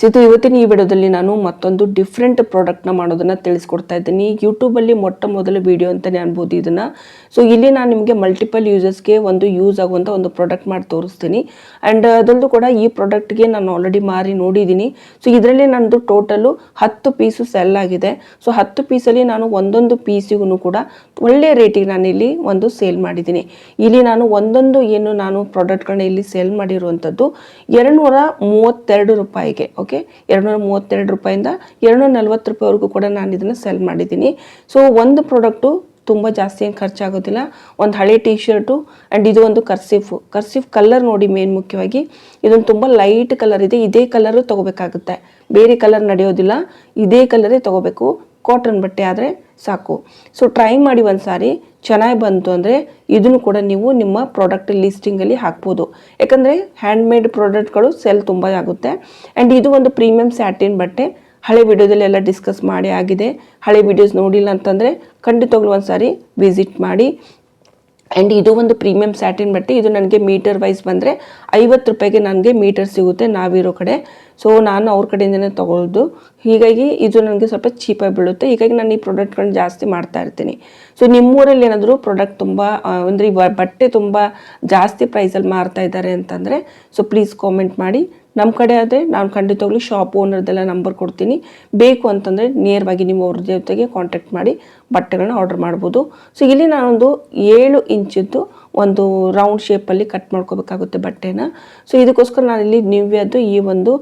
ಸಿತು ಇವತ್ತಿನ ಈ ವಿಡಿಯೋದಲ್ಲಿ ನಾನು ಮತ್ತೊಂದು ಡಿಫ್ರೆಂಟ್ ಪ್ರಾಡಕ್ಟ್ನ ಮಾಡೋದನ್ನು ತಿಳಿಸ್ಕೊಡ್ತಾ ಇದ್ದೀನಿ. ಯೂಟ್ಯೂಬಲ್ಲಿ ಮೊಟ್ಟ ಮೊದಲ ವಿಡಿಯೋ ಅಂತಲೇ ಅನ್ಬೋದು ಇದನ್ನು. ಸೊ ಇಲ್ಲಿ ನಾನು ನಿಮಗೆ ಮಲ್ಟಿಪಲ್ ಯೂಸರ್ಸ್ಗೆ ಒಂದು ಯೂಸ್ ಆಗುವಂಥ ಒಂದು ಪ್ರಾಡಕ್ಟ್ ಮಾಡಿ ತೋರಿಸ್ತೀನಿ. ಆ್ಯಂಡ್ ಅದೊಂದು ಕೂಡ ಈ ಪ್ರಾಡಕ್ಟ್ಗೆ ನಾನು ಆಲ್ರೆಡಿ ಮಾರಿ ನೋಡಿದ್ದೀನಿ. ಸೊ ಇದರಲ್ಲಿ ನನ್ನದು ಟೋಟಲು ಹತ್ತು ಪೀಸು ಸೆಲ್ ಆಗಿದೆ. ಸೊ ಹತ್ತು ಪೀಸಲ್ಲಿ ನಾನು ಒಂದೊಂದು ಪೀಸಿಗೂ ಕೂಡ ಒಳ್ಳೆಯ ರೇಟಿಗೆ ನಾನು ಇಲ್ಲಿ ಒಂದು ಸೇಲ್ ಮಾಡಿದ್ದೀನಿ. ಇಲ್ಲಿ ನಾನು ಒಂದೊಂದು ಏನು ನಾನು ಪ್ರಾಡಕ್ಟ್ಗಳನ್ನ ಇಲ್ಲಿ ಸೇಲ್ ಮಾಡಿರುವಂಥದ್ದು ಎರಡುನೂರ ಮೂವತ್ತೆರಡು ರೂಪಾಯಿಗೆ ಓಕೆ ಎರಡುನೂರ ಮೂವತ್ತೆರಡು ರೂಪಾಯಿಂದ ಎರಡುನೂರ ನಲ್ವತ್ತು ರೂಪಾಯಿವರೆಗೂ ಕೂಡ ನಾನು ಇದನ್ನು ಸೆಲ್ ಮಾಡಿದ್ದೀನಿ. ಸೊ ಒಂದು ಪ್ರಾಡಕ್ಟು ತುಂಬ ಜಾಸ್ತಿ ಏನು ಖರ್ಚಾಗೋದಿಲ್ಲ. ಒಂದು ಹಳೆ ಟೀ ಶರ್ಟು ಆ್ಯಂಡ್ ಇದು ಒಂದು ಕರ್ಸಿಫು ಕರ್ಸಿಫ್ ಕಲರ್ ನೋಡಿ ಮೇನ್ ಮುಖ್ಯವಾಗಿ. ಇದೊಂದು ತುಂಬ ಲೈಟ್ ಕಲರ್ ಇದೆ. ಇದೇ ಕಲರು ತೊಗೋಬೇಕಾಗುತ್ತೆ. ಬೇರೆ ಕಲರ್ ನಡೆಯೋದಿಲ್ಲ. ಇದೇ ಕಲರೇ ತೊಗೋಬೇಕು. ಕಾಟನ್ ಬಟ್ಟೆ ಆದರೆ ಸಾಕು. ಸೊ ಟ್ರೈ ಮಾಡಿ ಒಂದು ಸಾರಿ. ಚೆನ್ನಾಗಿ ಬಂತು ಅಂದರೆ ಇದನ್ನು ಕೂಡ ನೀವು ನಿಮ್ಮ ಪ್ರಾಡಕ್ಟ್ ಲಿಸ್ಟಿಂಗಲ್ಲಿ ಹಾಕ್ಬೋದು. ಯಾಕಂದರೆ ಹ್ಯಾಂಡ್ಮೇಡ್ ಪ್ರಾಡಕ್ಟ್ಗಳು ಸೆಲ್ ತುಂಬ ಆಗುತ್ತೆ. ಆ್ಯಂಡ್ ಇದು ಒಂದು ಪ್ರೀಮಿಯಂ ಸ್ಯಾಟಿನ್ ಬಟ್ಟೆ. ಹಳೆ ವಿಡಿಯೋದಲ್ಲೆಲ್ಲ ಡಿಸ್ಕಸ್ ಮಾಡಿ ಆಗಿದೆ. ಹಳೆ ವಿಡಿಯೋಸ್ ನೋಡಿಲ್ಲ ಅಂತಂದರೆ ಖಂಡಿತವಾಗ್ಲೂ ಒಂದು ಸಾರಿ ವಿಸಿಟ್ ಮಾಡಿ. ಆ್ಯಂಡ್ ಇದು ಒಂದು ಪ್ರೀಮಿಯಂ ಸ್ಯಾಟಿನ್ ಬಟ್ಟೆ. ಇದು ನನಗೆ ಮೀಟರ್ ವೈಸ್ ಬಂದರೆ ಐವತ್ತು ರೂಪಾಯಿಗೆ ನನಗೆ ಮೀಟರ್ ಸಿಗುತ್ತೆ ನಾವಿರೋ ಕಡೆ. ಸೊ ನಾನು ಅವ್ರ ಕಡೆಯಿಂದನೇ ತೊಗೊಳ್ದು, ಹೀಗಾಗಿ ಇದು ನನಗೆ ಸ್ವಲ್ಪ ಚೀಪಾಗಿ ಬೀಳುತ್ತೆ. ಹೀಗಾಗಿ ನಾನು ಈ ಪ್ರಾಡಕ್ಟ್ಗಳನ್ನ ಜಾಸ್ತಿ ಮಾಡ್ತಾ ಇರ್ತೀನಿ. ಸೊ ನಿಮ್ಮೂರಲ್ಲಿ ಏನಾದರೂ ಪ್ರಾಡಕ್ಟ್ ತುಂಬ ಅಂದರೆ ಈ ಬಟ್ಟೆ ತುಂಬ ಜಾಸ್ತಿ ಪ್ರೈಸಲ್ಲಿ ಮಾರ್ತಾ ಇದ್ದಾರೆ ಅಂತಂದರೆ ಸೊ ಪ್ಲೀಸ್ ಕಾಮೆಂಟ್ ಮಾಡಿ. ನಮ್ಮ ಕಡೆ ಆದರೆ ನಾನು ಖಂಡಿತವಾಗ್ಲೂ ಶಾಪ್ ಓನರ್ದೆಲ್ಲ ನಂಬರ್ ಕೊಡ್ತೀನಿ. ಬೇಕು ಅಂತಂದರೆ ನೇರವಾಗಿ ನಿಮ್ಮ ಅವ್ರ ಜೊತೆಗೆ ಕಾಂಟ್ಯಾಕ್ಟ್ ಮಾಡಿ ಬಟ್ಟೆಗಳನ್ನ ಆರ್ಡರ್ ಮಾಡ್ಬೋದು. ಸೊ ಇಲ್ಲಿ ನಾನೊಂದು ಏಳು ಇಂಚಿದ್ದು ಒಂದು ರೌಂಡ್ ಶೇಪಲ್ಲಿ ಕಟ್ ಮಾಡ್ಕೋಬೇಕಾಗುತ್ತೆ ಬಟ್ಟೆನ. ಸೊ ಇದಕ್ಕೋಸ್ಕರ ನಾನಿಲ್ಲಿ ನಿವ್ಯದ್ದು ಈ ಒಂದು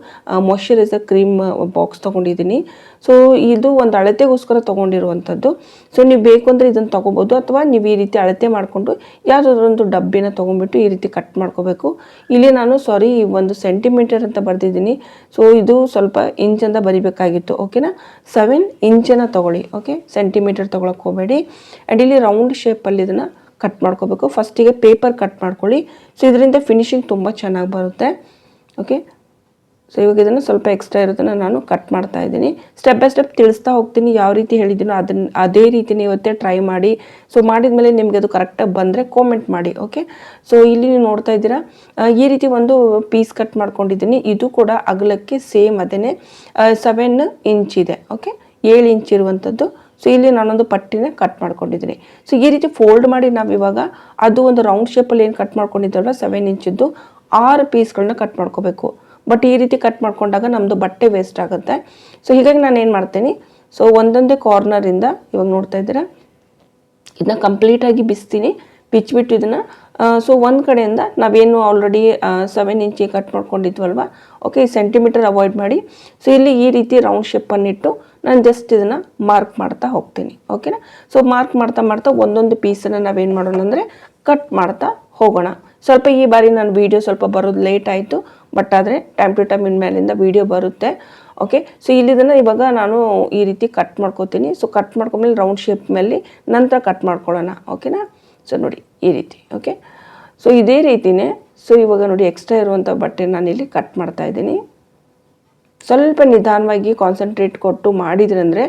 ಮಾಯ್ಶ್ಚರೈಸರ್ ಕ್ರೀಮ್ ಬಾಕ್ಸ್ ತೊಗೊಂಡಿದ್ದೀನಿ. ಸೊ ಇದು ಒಂದು ಅಳತೆಗೋಸ್ಕರ ತೊಗೊಂಡಿರುವಂಥದ್ದು. ಸೊ ನೀವು ಬೇಕು ಅಂದರೆ ಇದನ್ನು ತೊಗೋಬೋದು, ಅಥವಾ ನೀವು ಈ ರೀತಿ ಅಳತೆ ಮಾಡಿಕೊಂಡು ಯಾವುದಾದ್ರೂ ಒಂದು ಡಬ್ಬಿನ ತೊಗೊಂಡ್ಬಿಟ್ಟು ಈ ರೀತಿ ಕಟ್ ಮಾಡ್ಕೋಬೇಕು. ಇಲ್ಲಿ ನಾನು ಸಾರಿ ಒಂದು ಸೆಂಟಿಮೀಟರ್ ಅಂತ ಬರೆದಿದ್ದೀನಿ. ಸೊ ಇದು ಸ್ವಲ್ಪ ಇಂಚ್ ಅಂತ ಬರಿಬೇಕಾಗಿತ್ತು ಓಕೆನಾ ಸೆವೆನ್ ಇಂಚನ್ನು ತೊಗೊಳ್ಳಿ ಓಕೆ ಸೆಂಟಿಮೀಟರ್ ತೊಗೊಳಕ್ಕೆ ಹೋಗಬೇಡಿ. ಆ್ಯಂಡ್ ಇಲ್ಲಿ ರೌಂಡ್ ಶೇಪಲ್ಲಿ ಇದನ್ನು ಕಟ್ ಮಾಡ್ಕೋಬೇಕು. ಫಸ್ಟಿಗೆ ಪೇಪರ್ ಕಟ್ ಮಾಡ್ಕೊಳ್ಳಿ. ಸೊ ಇದರಿಂದ ಫಿನಿಶಿಂಗ್ ತುಂಬ ಚೆನ್ನಾಗಿ ಬರುತ್ತೆ. ಓಕೆ ಸೊ ಇವಾಗ ಇದನ್ನು ಸ್ವಲ್ಪ ಎಕ್ಸ್ಟ್ರಾ ಇರೋದನ್ನು ನಾನು ಕಟ್ ಮಾಡ್ತಾ ಇದ್ದೀನಿ. ಸ್ಟೆಪ್ ಬೈ ಸ್ಟೆಪ್ ತಿಳಿಸ್ತಾ ಹೋಗ್ತೀನಿ ಯಾವ ರೀತಿ ಹೇಳಿದ್ದೀನೋ ಅದನ್ನ ಅದೇ ರೀತಿ ಇವತ್ತೇ ಟ್ರೈ ಮಾಡಿ. ಸೊ ಮಾಡಿದ್ಮೇಲೆ ನಿಮಗೆ ಅದು ಕರೆಕ್ಟಾಗಿ ಬಂದರೆ ಕಾಮೆಂಟ್ ಮಾಡಿ. ಓಕೆ ಸೊ ಇಲ್ಲಿ ನೀವು ನೋಡ್ತಾ ಇದ್ದೀರಾ ಈ ರೀತಿ ಒಂದು ಪೀಸ್ ಕಟ್ ಮಾಡ್ಕೊಂಡಿದ್ದೀನಿ. ಇದು ಕೂಡ ಅಗಲಕ್ಕೆ ಸೇಮ್ ಅದೇ ಸೆವೆನ್ ಇಂಚ್ ಇದೆ. ಓಕೆ ಏಳು ಇಂಚ್ ಇರುವಂಥದ್ದು. ಸೊ ಇಲ್ಲಿ ನಾನೊಂದು ಪಟ್ಟಿನ ಕಟ್ ಮಾಡ್ಕೊಂಡಿದ್ದೀನಿ. ಸೊ ಈ ರೀತಿ ಫೋಲ್ಡ್ ಮಾಡಿ ನಾವು ಇವಾಗ ಅದು ಒಂದು ರೌಂಡ್ ಶೇಪಲ್ಲಿ ಏನು ಕಟ್ ಮಾಡ್ಕೊಂಡಿದ್ದಲ್ಲ ಸೆವೆನ್ ಇಂಚಿದ್ದು ಆರು ಪೀಸ್ಗಳನ್ನ ಕಟ್ ಮಾಡ್ಕೋಬೇಕು. ಬಟ್ ಈ ರೀತಿ ಕಟ್ ಮಾಡ್ಕೊಂಡಾಗ ನಮ್ಮದು ಬಟ್ಟೆ ವೇಸ್ಟ್ ಆಗುತ್ತೆ. ಸೊ ಹೀಗಾಗಿ ನಾನು ಏನು ಮಾಡ್ತೀನಿ? ಸೊ ಒಂದೊಂದೇ ಕಾರ್ನರಿಂದ ಇವಾಗ ನೋಡ್ತಾ ಇದ್ದೀರಾ? ಇದನ್ನ ಕಂಪ್ಲೀಟಾಗಿ ಬಿಸ್ತೀನಿ. ಬಿಚ್ಚಿಬಿಟ್ಟು ಇದನ್ನು ಸೊ ಒಂದು ಕಡೆಯಿಂದ ನಾವೇನು ಆಲ್ರೆಡಿ ಸೆವೆನ್ ಇಂಚಿಗೆ ಕಟ್ ಮಾಡ್ಕೊಂಡಿದ್ವಲ್ವ? ಓಕೆ ಸೆಂಟಿಮೀಟರ್ ಅವಾಯ್ಡ್ ಮಾಡಿ. ಸೊ ಇಲ್ಲಿ ಈ ರೀತಿ ರೌಂಡ್ ಶೇಪನ್ನಿಟ್ಟು ನಾನು ಜಸ್ಟ್ ಇದನ್ನು ಮಾರ್ಕ್ ಮಾಡ್ತಾ ಹೋಗ್ತೀನಿ. ಓಕೆನಾ ಸೊ ಮಾರ್ಕ್ ಮಾಡ್ತಾ ಮಾಡ್ತಾ ಒಂದೊಂದು ಪೀಸನ್ನು ನಾವೇನು ಮಾಡೋಣ ಅಂದರೆ ಕಟ್ ಮಾಡ್ತಾ ಹೋಗೋಣ. ಸ್ವಲ್ಪ ಈ ಬಾರಿ ನಾನು ವೀಡಿಯೋ ಸ್ವಲ್ಪ ಬರೋದು ಲೇಟ್ ಆಯಿತು ಬಟ್ ಆದರೆ ಟೈಮ್ ಟು ಟೈಮ್ ಇನ್ಮೇಲಿಂದ ವೀಡಿಯೋ ಬರುತ್ತೆ. ಓಕೆ ಸೊ ಇಲ್ಲಿದನ್ನು ಇವಾಗ ನಾನು ಈ ರೀತಿ ಕಟ್ ಮಾಡ್ಕೋತೀನಿ. ಸೊ ಕಟ್ ಮಾಡ್ಕೊಂಡ್ಮೇಲೆ ರೌಂಡ್ ಶೇಪ್ ಮೇಲೆ ನಂತರ ಕಟ್ ಮಾಡ್ಕೊಳ್ಳೋಣ. ಓಕೆನಾ ಸೊ ನೋಡಿ, ಈ ರೀತಿ ಓಕೆ ಸೊ ಇದೇ ರೀತಿನೇ ಸೊ ಇವಾಗ ನೋಡಿ ಎಕ್ಸ್ಟ್ರಾ ಇರುವಂಥ ಬಟ್ಟೆ ನಾನಿಲ್ಲಿ ಕಟ್ ಮಾಡ್ತಾ ಇದ್ದೀನಿ. ಸ್ವಲ್ಪ ನಿಧಾನವಾಗಿ ಕಾನ್ಸಂಟ್ರೇಟ್ ಕೊಟ್ಟು ಮಾಡಿದ್ರೆ ಅಂದರೆ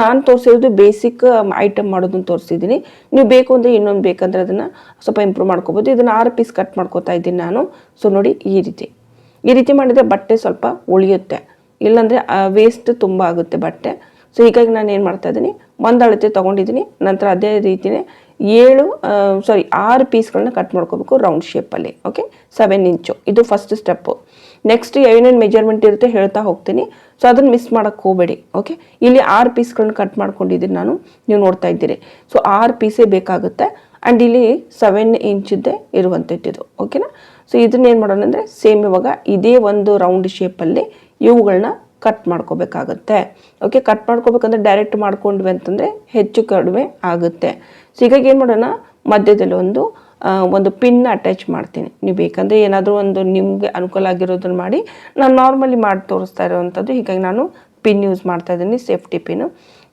ನಾನು ತೋರಿಸಿರೋದು ಬೇಸಿಕ್ ಐಟಮ್ ಮಾಡೋದನ್ನು ತೋರಿಸಿದ್ದೀನಿ. ನೀವು ಬೇಕು ಅಂದರೆ ಇನ್ನೊಂದು ಬೇಕಂದರೆ ಅದನ್ನು ಸ್ವಲ್ಪ ಇಂಪ್ರೂವ್ ಮಾಡ್ಕೋಬೋದು. ಇದನ್ನು ಆರು ಪೀಸ್ ಕಟ್ ಮಾಡ್ಕೋತಾ ಇದ್ದೀನಿ ನಾನು. ಸೊ ನೋಡಿ, ಈ ರೀತಿ. ಈ ರೀತಿ ಮಾಡಿದರೆ ಬಟ್ಟೆ ಸ್ವಲ್ಪ ಉಳಿಯುತ್ತೆ. ಇಲ್ಲಾಂದರೆ ವೇಸ್ಟ್ ತುಂಬ ಆಗುತ್ತೆ ಬಟ್ಟೆ. ಸೊ ಹೀಗಾಗಿ ನಾನು ಏನು ಮಾಡ್ತಾ ಇದ್ದೀನಿ, ಒಂದು ಅಳತೆ ತೊಗೊಂಡಿದ್ದೀನಿ. ನಂತರ ಅದೇ ರೀತಿಯೇ ಏಳು ಸಾರಿ ಆರು ಪೀಸ್ಗಳನ್ನ ಕಟ್ ಮಾಡ್ಕೋಬೇಕು ರೌಂಡ್ ಶೇಪಲ್ಲಿ ಓಕೆ ಸೆವೆನ್ ಇಂಚು ಇದು ಫಸ್ಟ್ ಸ್ಟೆಪ್ಪು ನೆಕ್ಸ್ಟ್ ಏನೇನು ಮೆಜರ್ಮೆಂಟ್ ಇರುತ್ತೆ ಹೇಳ್ತಾ ಹೋಗ್ತೀನಿ. ಸೊ ಅದನ್ನು ಮಿಸ್ ಮಾಡೋಕ್ಕೆ ಹೋಗಬೇಡಿ ಓಕೆ ಇಲ್ಲಿ ಆರು ಪೀಸ್ಗಳನ್ನ ಕಟ್ ಮಾಡ್ಕೊಂಡಿದ್ದೀನಿ ನಾನು. ನೀವು ನೋಡ್ತಾ ಇದ್ದೀರಿ. ಸೊ ಆರು ಪೀಸೇ ಬೇಕಾಗುತ್ತೆ. ಆ್ಯಂಡ್ ಇಲ್ಲಿ ಸೆವೆನ್ ಇಂಚಿದ್ದೇ ಇರುವಂಥದ್ದು ಓಕೆನಾ ಸೊ ಇದನ್ನ ಏನು ಮಾಡೋಣ ಅಂದರೆ ಸೇಮ್ ಇವಾಗ ಇದೇ ಒಂದು ರೌಂಡ್ ಶೇಪಲ್ಲಿ ಇವುಗಳನ್ನ ಕಟ್ ಮಾಡ್ಕೋಬೇಕಾಗತ್ತೆ. ಓಕೆ ಕಟ್ ಮಾಡ್ಕೋಬೇಕಂದ್ರೆ ಡೈರೆಕ್ಟ್ ಮಾಡ್ಕೊಂಡ್ವಿ ಅಂತಂದರೆ ಹೆಚ್ಚು ಕಡಿಮೆ ಆಗುತ್ತೆ. ಸೊ ಹೀಗಾಗಿ ಏನು ಮಾಡೋಣ? ಮಧ್ಯದಲ್ಲಿ ಒಂದು ಒಂದು ಪಿನ್ ಅಟ್ಯಾಚ್ ಮಾಡ್ತೀನಿ. ನೀವು ಬೇಕಂದರೆ ಏನಾದರೂ ಒಂದು ನಿಮಗೆ ಅನುಕೂಲ ಆಗಿರೋದನ್ನು ಮಾಡಿ, ನಾನು ನಾರ್ಮಲಿ ಮಾಡಿ ತೋರಿಸ್ತಾ ಇರೋವಂಥದ್ದು. ಹೀಗಾಗಿ ನಾನು ಪಿನ್ ಯೂಸ್ ಮಾಡ್ತಾ ಇದ್ದೀನಿ ಸೇಫ್ಟಿ ಪಿನ್ನು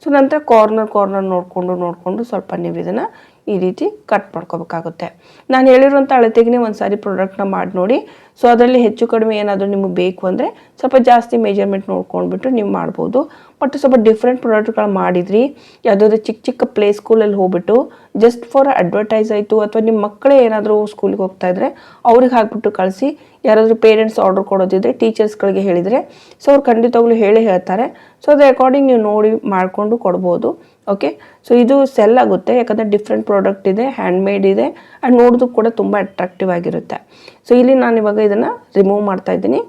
ಸೊ ನಂತರ ಕಾರ್ನರ್ ಕಾರ್ನರ್ ನೋಡಿಕೊಂಡು ನೋಡಿಕೊಂಡು ಸ್ವಲ್ಪ ನೀವು ಇದನ್ನು ಈ ರೀತಿ ಕಟ್ ಮಾಡ್ಕೋಬೇಕಾಗುತ್ತೆ. ನಾನು ಹೇಳಿರುವಂಥ ಅಳತೆಗೆ ಒಂದು ಸಾರಿ ಪ್ರಾಡಕ್ಟ್ನ ಮಾಡಿ ನೋಡಿ. ಸೊ ಅದರಲ್ಲಿ ಹೆಚ್ಚು ಕಡಿಮೆ ಏನಾದರೂ ನಿಮಗೆ ಬೇಕು ಅಂದರೆ ಸ್ವಲ್ಪ ಜಾಸ್ತಿ ಮೆಜರ್ಮೆಂಟ್ ನೋಡ್ಕೊಂಡ್ಬಿಟ್ಟು ನೀವು ಮಾಡ್ಬೋದು. ಬಟ್ ಸ್ವಲ್ಪ ಡಿಫ್ರೆಂಟ್ ಪ್ರಾಡಕ್ಟ್ಗಳು ಮಾಡಿದ್ರಿ. ಯಾವುದಾದ್ರು ಚಿಕ್ಕ ಚಿಕ್ಕ ಪ್ಲೇ ಸ್ಕೂಲಲ್ಲಿ ಹೋಗ್ಬಿಟ್ಟು ಜಸ್ಟ್ ಫಾರ್ ಅಡ್ವರ್ಟೈಸ್ ಆಯಿತು ಅಥವಾ ನಿಮ್ಮ ಮಕ್ಕಳೇ ಏನಾದರೂ ಸ್ಕೂಲಿಗೆ ಹೋಗ್ತಾ ಇದ್ರೆ ಅವ್ರಿಗೆ ಹಾಕ್ಬಿಟ್ಟು ಕಳಿಸಿ. ಯಾರಾದರೂ ಪೇರೆಂಟ್ಸ್ ಆರ್ಡರ್ ಕೊಡೋದಿದ್ರೆ ಟೀಚರ್ಸ್ಗಳಿಗೆ ಹೇಳಿದರೆ. ಸೊ ಅವ್ರು ಖಂಡಿತವಾಗ್ಲೂ ಹೇಳಿ ಹೇಳ್ತಾರೆ. ಸೊ ಅದ್ರ ಅಕಾರ್ಡಿಂಗ್ ನೀವು ನೋಡಿ ಮಾಡಿಕೊಂಡು ಕೊಡ್ಬೋದು. ಓಕೆ ಸೊ ಇದು ಸೆಲ್ ಆಗುತ್ತೆ. ಯಾಕಂದರೆ ಡಿಫ್ರೆಂಟ್ ಪ್ರಾಡಕ್ಟ್ ಇದೆ ಹ್ಯಾಂಡ್ ಮೇಡ್ ಇದೆ. ಆ್ಯಂಡ್ ನೋಡೋದು ಕೂಡ ತುಂಬ ಅಟ್ರಾಕ್ಟಿವ್ ಆಗಿರುತ್ತೆ. ಸೊ ಇಲ್ಲಿ ನಾನು ಇವಾಗ ಇದನ್ನು ರಿಮೂವ್ ಮಾಡ್ತಾ ಇದ್ದೀನಿ.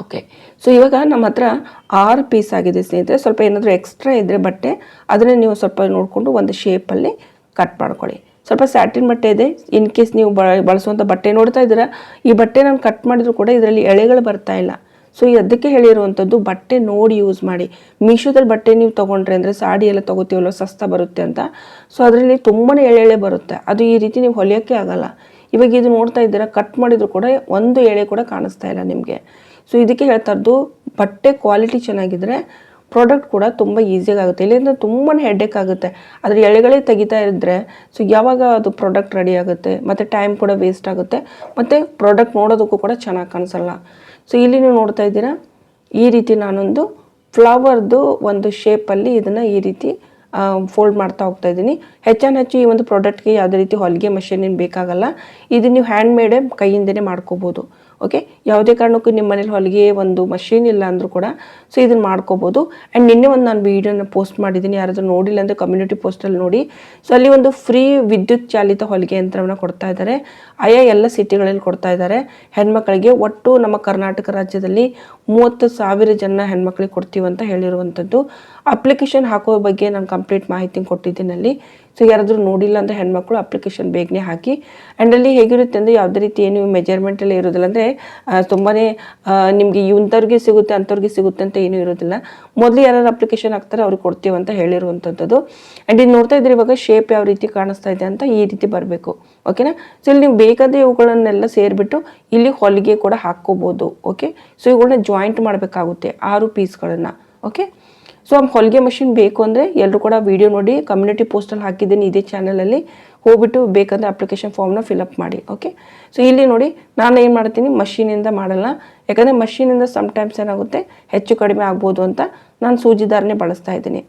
ಓಕೆ ಸೊ ಇವಾಗ ನಮ್ಮ ಹತ್ರ ಆರು ಪೀಸ್ ಆಗಿದೆ ಸ್ನೇಹಿತರೆ. ಸ್ವಲ್ಪ ಏನಾದರೂ ಎಕ್ಸ್ಟ್ರಾ ಇದ್ದರೆ ಬಟ್ಟೆ, ಅದನ್ನೇ ನೀವು ಸ್ವಲ್ಪ ನೋಡಿಕೊಂಡು ಒಂದು ಶೇಪಲ್ಲಿ ಕಟ್ ಮಾಡ್ಕೊಳ್ಳಿ. ಸ್ವಲ್ಪ ಸ್ಯಾಟಿನ್ ಬಟ್ಟೆ ಇದೆ. ಇನ್ ಕೇಸ್ ನೀವು ಬಳಸುವಂಥ ಬಟ್ಟೆ ನೋಡ್ತಾ ಇದ್ದೀರಾ, ಈ ಬಟ್ಟೆ ನಾನು ಕಟ್ ಮಾಡಿದ್ರು ಕೂಡ ಇದರಲ್ಲಿ ಎಳೆಗಳು ಬರ್ತಾ ಇಲ್ಲ. ಸೊ ಅದಕ್ಕೆ ಹೇಳಿರುವಂಥದ್ದು ಬಟ್ಟೆ ನೋಡಿ ಯೂಸ್ ಮಾಡಿ. ಮೀಶೋದಲ್ಲಿ ಬಟ್ಟೆ ನೀವು ತೊಗೊಂಡ್ರೆ ಅಂದರೆ ಸಾಡಿ ಎಲ್ಲ ತೊಗೋತೀವಲ್ಲ ಸಸ್ತಾ ಬರುತ್ತೆ ಅಂತ. ಸೊ ಅದರಲ್ಲಿ ತುಂಬಾ ಎಳೆ ಎಳೆ ಬರುತ್ತೆ. ಅದು ಈ ರೀತಿ ನೀವು ಹೊಲಿಯೋಕ್ಕೆ ಆಗಲ್ಲ. ಇವಾಗ ಇದು ನೋಡ್ತಾ ಇದ್ದೀರಾ ಕಟ್ ಮಾಡಿದ್ರು ಕೂಡ ಒಂದು ಎಳೆ ಕೂಡ ಕಾಣಿಸ್ತಾ ಇಲ್ಲ ನಿಮಗೆ. ಸೊ ಇದಕ್ಕೆ ಹೇಳ್ತಾ ಇರೋದು ಬಟ್ಟೆ ಕ್ವಾಲಿಟಿ ಚೆನ್ನಾಗಿದ್ರೆ ಪ್ರಾಡಕ್ಟ್ ಕೂಡ ತುಂಬ ಈಸಿಯಾಗಿ ಆಗುತ್ತೆ. ಇಲ್ಲಿಂದ ತುಂಬಾ ಹೆಡ್ಡೇಕ್ ಆಗುತ್ತೆ. ಅದ್ರ ಎಳೆಗಳೇ ತೆಗಿತಾ ಇದ್ದರೆ ಸೊ ಯಾವಾಗ ಅದು ಪ್ರಾಡಕ್ಟ್ ರೆಡಿ ಆಗುತ್ತೆ, ಮತ್ತು ಟೈಮ್ ಕೂಡ ವೇಸ್ಟ್ ಆಗುತ್ತೆ, ಮತ್ತು ಪ್ರಾಡಕ್ಟ್ ನೋಡೋದಕ್ಕೂ ಕೂಡ ಚೆನ್ನಾಗಿ ಕಾಣಿಸಲ್ಲ. ಸೊ ಇಲ್ಲಿ ನೀವು ನೋಡ್ತಾ ಇದ್ದೀರಾ, ಈ ರೀತಿ ನಾನೊಂದು ಫ್ಲವರ್ದು ಒಂದು ಶೇಪಲ್ಲಿ ಇದನ್ನು ಈ ರೀತಿ ಫೋಲ್ಡ್ ಮಾಡ್ತಾ ಹೋಗ್ತಾ ಇದ್ದೀನಿ. ಹೆಚ್ಚಾನು ಹೆಚ್ಚು ಈ ಒಂದು ಪ್ರಾಡಕ್ಟ್ಗೆ ಯಾವುದೇ ರೀತಿ ಹೊಲಿಗೆ ಮಷೀನ್ ಏನು ಬೇಕಾಗಲ್ಲ. ಇದು ನೀವು ಹ್ಯಾಂಡ್ ಮೇಡೇ ಕೈಯಿಂದನೇ ಮಾಡ್ಕೋಬೋದು. ಓಕೆ ಯಾವುದೇ ಕಾರಣಕ್ಕೂ ನಿಮ್ಮ ಮನೇಲಿ ಹೊಲಿಗೆ ಒಂದು ಮಷೀನ್ ಇಲ್ಲ ಅಂದರೂ ಕೂಡ ಸೊ ಇದನ್ನು ಮಾಡ್ಕೋಬೋದು. ಆ್ಯಂಡ್ ನಿನ್ನೆ ಒಂದು ನಾನು ವೀಡಿಯೋನ ಪೋಸ್ಟ್ ಮಾಡಿದ್ದೀನಿ ಯಾರಾದರೂ ನೋಡಿಲ್ಲ ಅಂದರೆ ಕಮ್ಯುನಿಟಿ ಪೋಸ್ಟಲ್ಲಿ ನೋಡಿ. ಸೊ ಅಲ್ಲಿ ಒಂದು ಫ್ರೀ ವಿದ್ಯುತ್ ಚಾಲಿತ ಹೊಲಿಗೆ ಯಂತ್ರವನ್ನು ಕೊಡ್ತಾ ಇದ್ದಾರೆ ಆಯಾ ಎಲ್ಲ ಸಿಟಿಗಳಲ್ಲಿ ಕೊಡ್ತಾ ಇದ್ದಾರೆ ಹೆಣ್ಮಕ್ಳಿಗೆ ಒಟ್ಟು ನಮ್ಮ ಕರ್ನಾಟಕ ರಾಜ್ಯದಲ್ಲಿ ಮೂವತ್ತು ಸಾವಿರ ಜನ ಹೆಣ್ಮಕ್ಳಿಗೆ ಕೊಡ್ತೀವಿ ಅಂತ ಹೇಳಿರುವಂಥದ್ದು ಅಪ್ಲಿಕೇಶನ್ ಹಾಕೋ ಬಗ್ಗೆ ನಾನು ಕಂಪ್ಲೀಟ್ ಮಾಹಿತಿ ಕೊಟ್ಟಿದ್ದೀನಿ ಅಲ್ಲಿ. ಸೊ ಯಾರಾದರೂ ನೋಡಿಲ್ಲ ಅಂದರೆ ಹೆಣ್ಮಕ್ಳು ಅಪ್ಲಿಕೇಶನ್ ಬೇಗನೆ ಹಾಕಿ ಆ್ಯಂಡ್ ಅಲ್ಲಿ ಹೇಗಿರುತ್ತೆ ಅಂದರೆ ಯಾವುದೇ ರೀತಿ ಏನು ಮೆಜರ್ಮೆಂಟಲ್ಲಿ ಇರೋದಿಲ್ಲ ಅಂದರೆ ತುಂಬಾ ನಿಮಗೆ ಇಂಥವ್ರಿಗೆ ಸಿಗುತ್ತೆ, ಅಂಥವ್ರಿಗೆ ಸಿಗುತ್ತೆ ಅಂತ ಏನೂ ಇರೋದಿಲ್ಲ. ಮೊದಲು ಯಾರು ಅಪ್ಲಿಕೇಶನ್ ಹಾಕ್ತಾರೆ, ಅವ್ರಿಗೆ ಕೊಡ್ತೀವಿ ಅಂತ ಹೇಳಿರುವಂಥದ್ದು ಆ್ಯಂಡ್ ಇದು ನೋಡ್ತಾ ಇದ್ರೆ ಇವಾಗ ಶೇಪ್ ಯಾವ ರೀತಿ ಕಾಣಿಸ್ತಾ ಇದೆ ಅಂತ ಈ ರೀತಿ ಬರಬೇಕು. ಓಕೆನಾ ಸೊ ಇಲ್ಲಿ ನೀವು ಬೇಕಾದ ಇವುಗಳನ್ನೆಲ್ಲ ಸೇರಿಬಿಟ್ಟು ಇಲ್ಲಿ ಹೊಲಿಗೆ ಕೂಡ ಹಾಕ್ಕೋಬೋದು. ಓಕೆ ಸೊ ಇವುಗಳನ್ನ ಜಾಯಿಂಟ್ ಮಾಡಬೇಕಾಗುತ್ತೆ, ಆರು ಪೀಸ್ಗಳನ್ನು ಓಕೆ ಸೊ ಹೊಲಿಗೆ ಮಷಿನ್ ಬೇಕು ಅಂದರೆ ಎಲ್ಲರೂ ಕೂಡ ವಿಡಿಯೋ ನೋಡಿ ಕಮ್ಯುನಿಟಿ ಪೋಸ್ಟಲ್ಲಿ ಹಾಕಿದ್ದೀನಿ ಇದೇ ಚಾನಲಲ್ಲಿ ಹೋಗ್ಬಿಟ್ಟು ಬೇಕಂದರೆ ಅಪ್ಲಿಕೇಶನ್ ಫಾರ್ಮ್ನ ಫಿಲಪ್ ಮಾಡಿ ಓಕೆ ಸೊ ಇಲ್ಲಿ ನೋಡಿ ನಾನು ಏನು ಮಾಡ್ತೀನಿ ಮಷೀನಿಂದ ಮಾಡಲ್ಲ. ಯಾಕಂದರೆ ಮಷೀನಿಂದ ಸಮ್ಟೈಮ್ಸ್ ಏನಾಗುತ್ತೆ, ಹೆಚ್ಚು ಕಡಿಮೆ ಆಗ್ಬೋದು ಅಂತ ನಾನು ಸೂಜಿದಾರನೇ ಬಳಸ್ತಾ ಇದ್ದೀನಿ.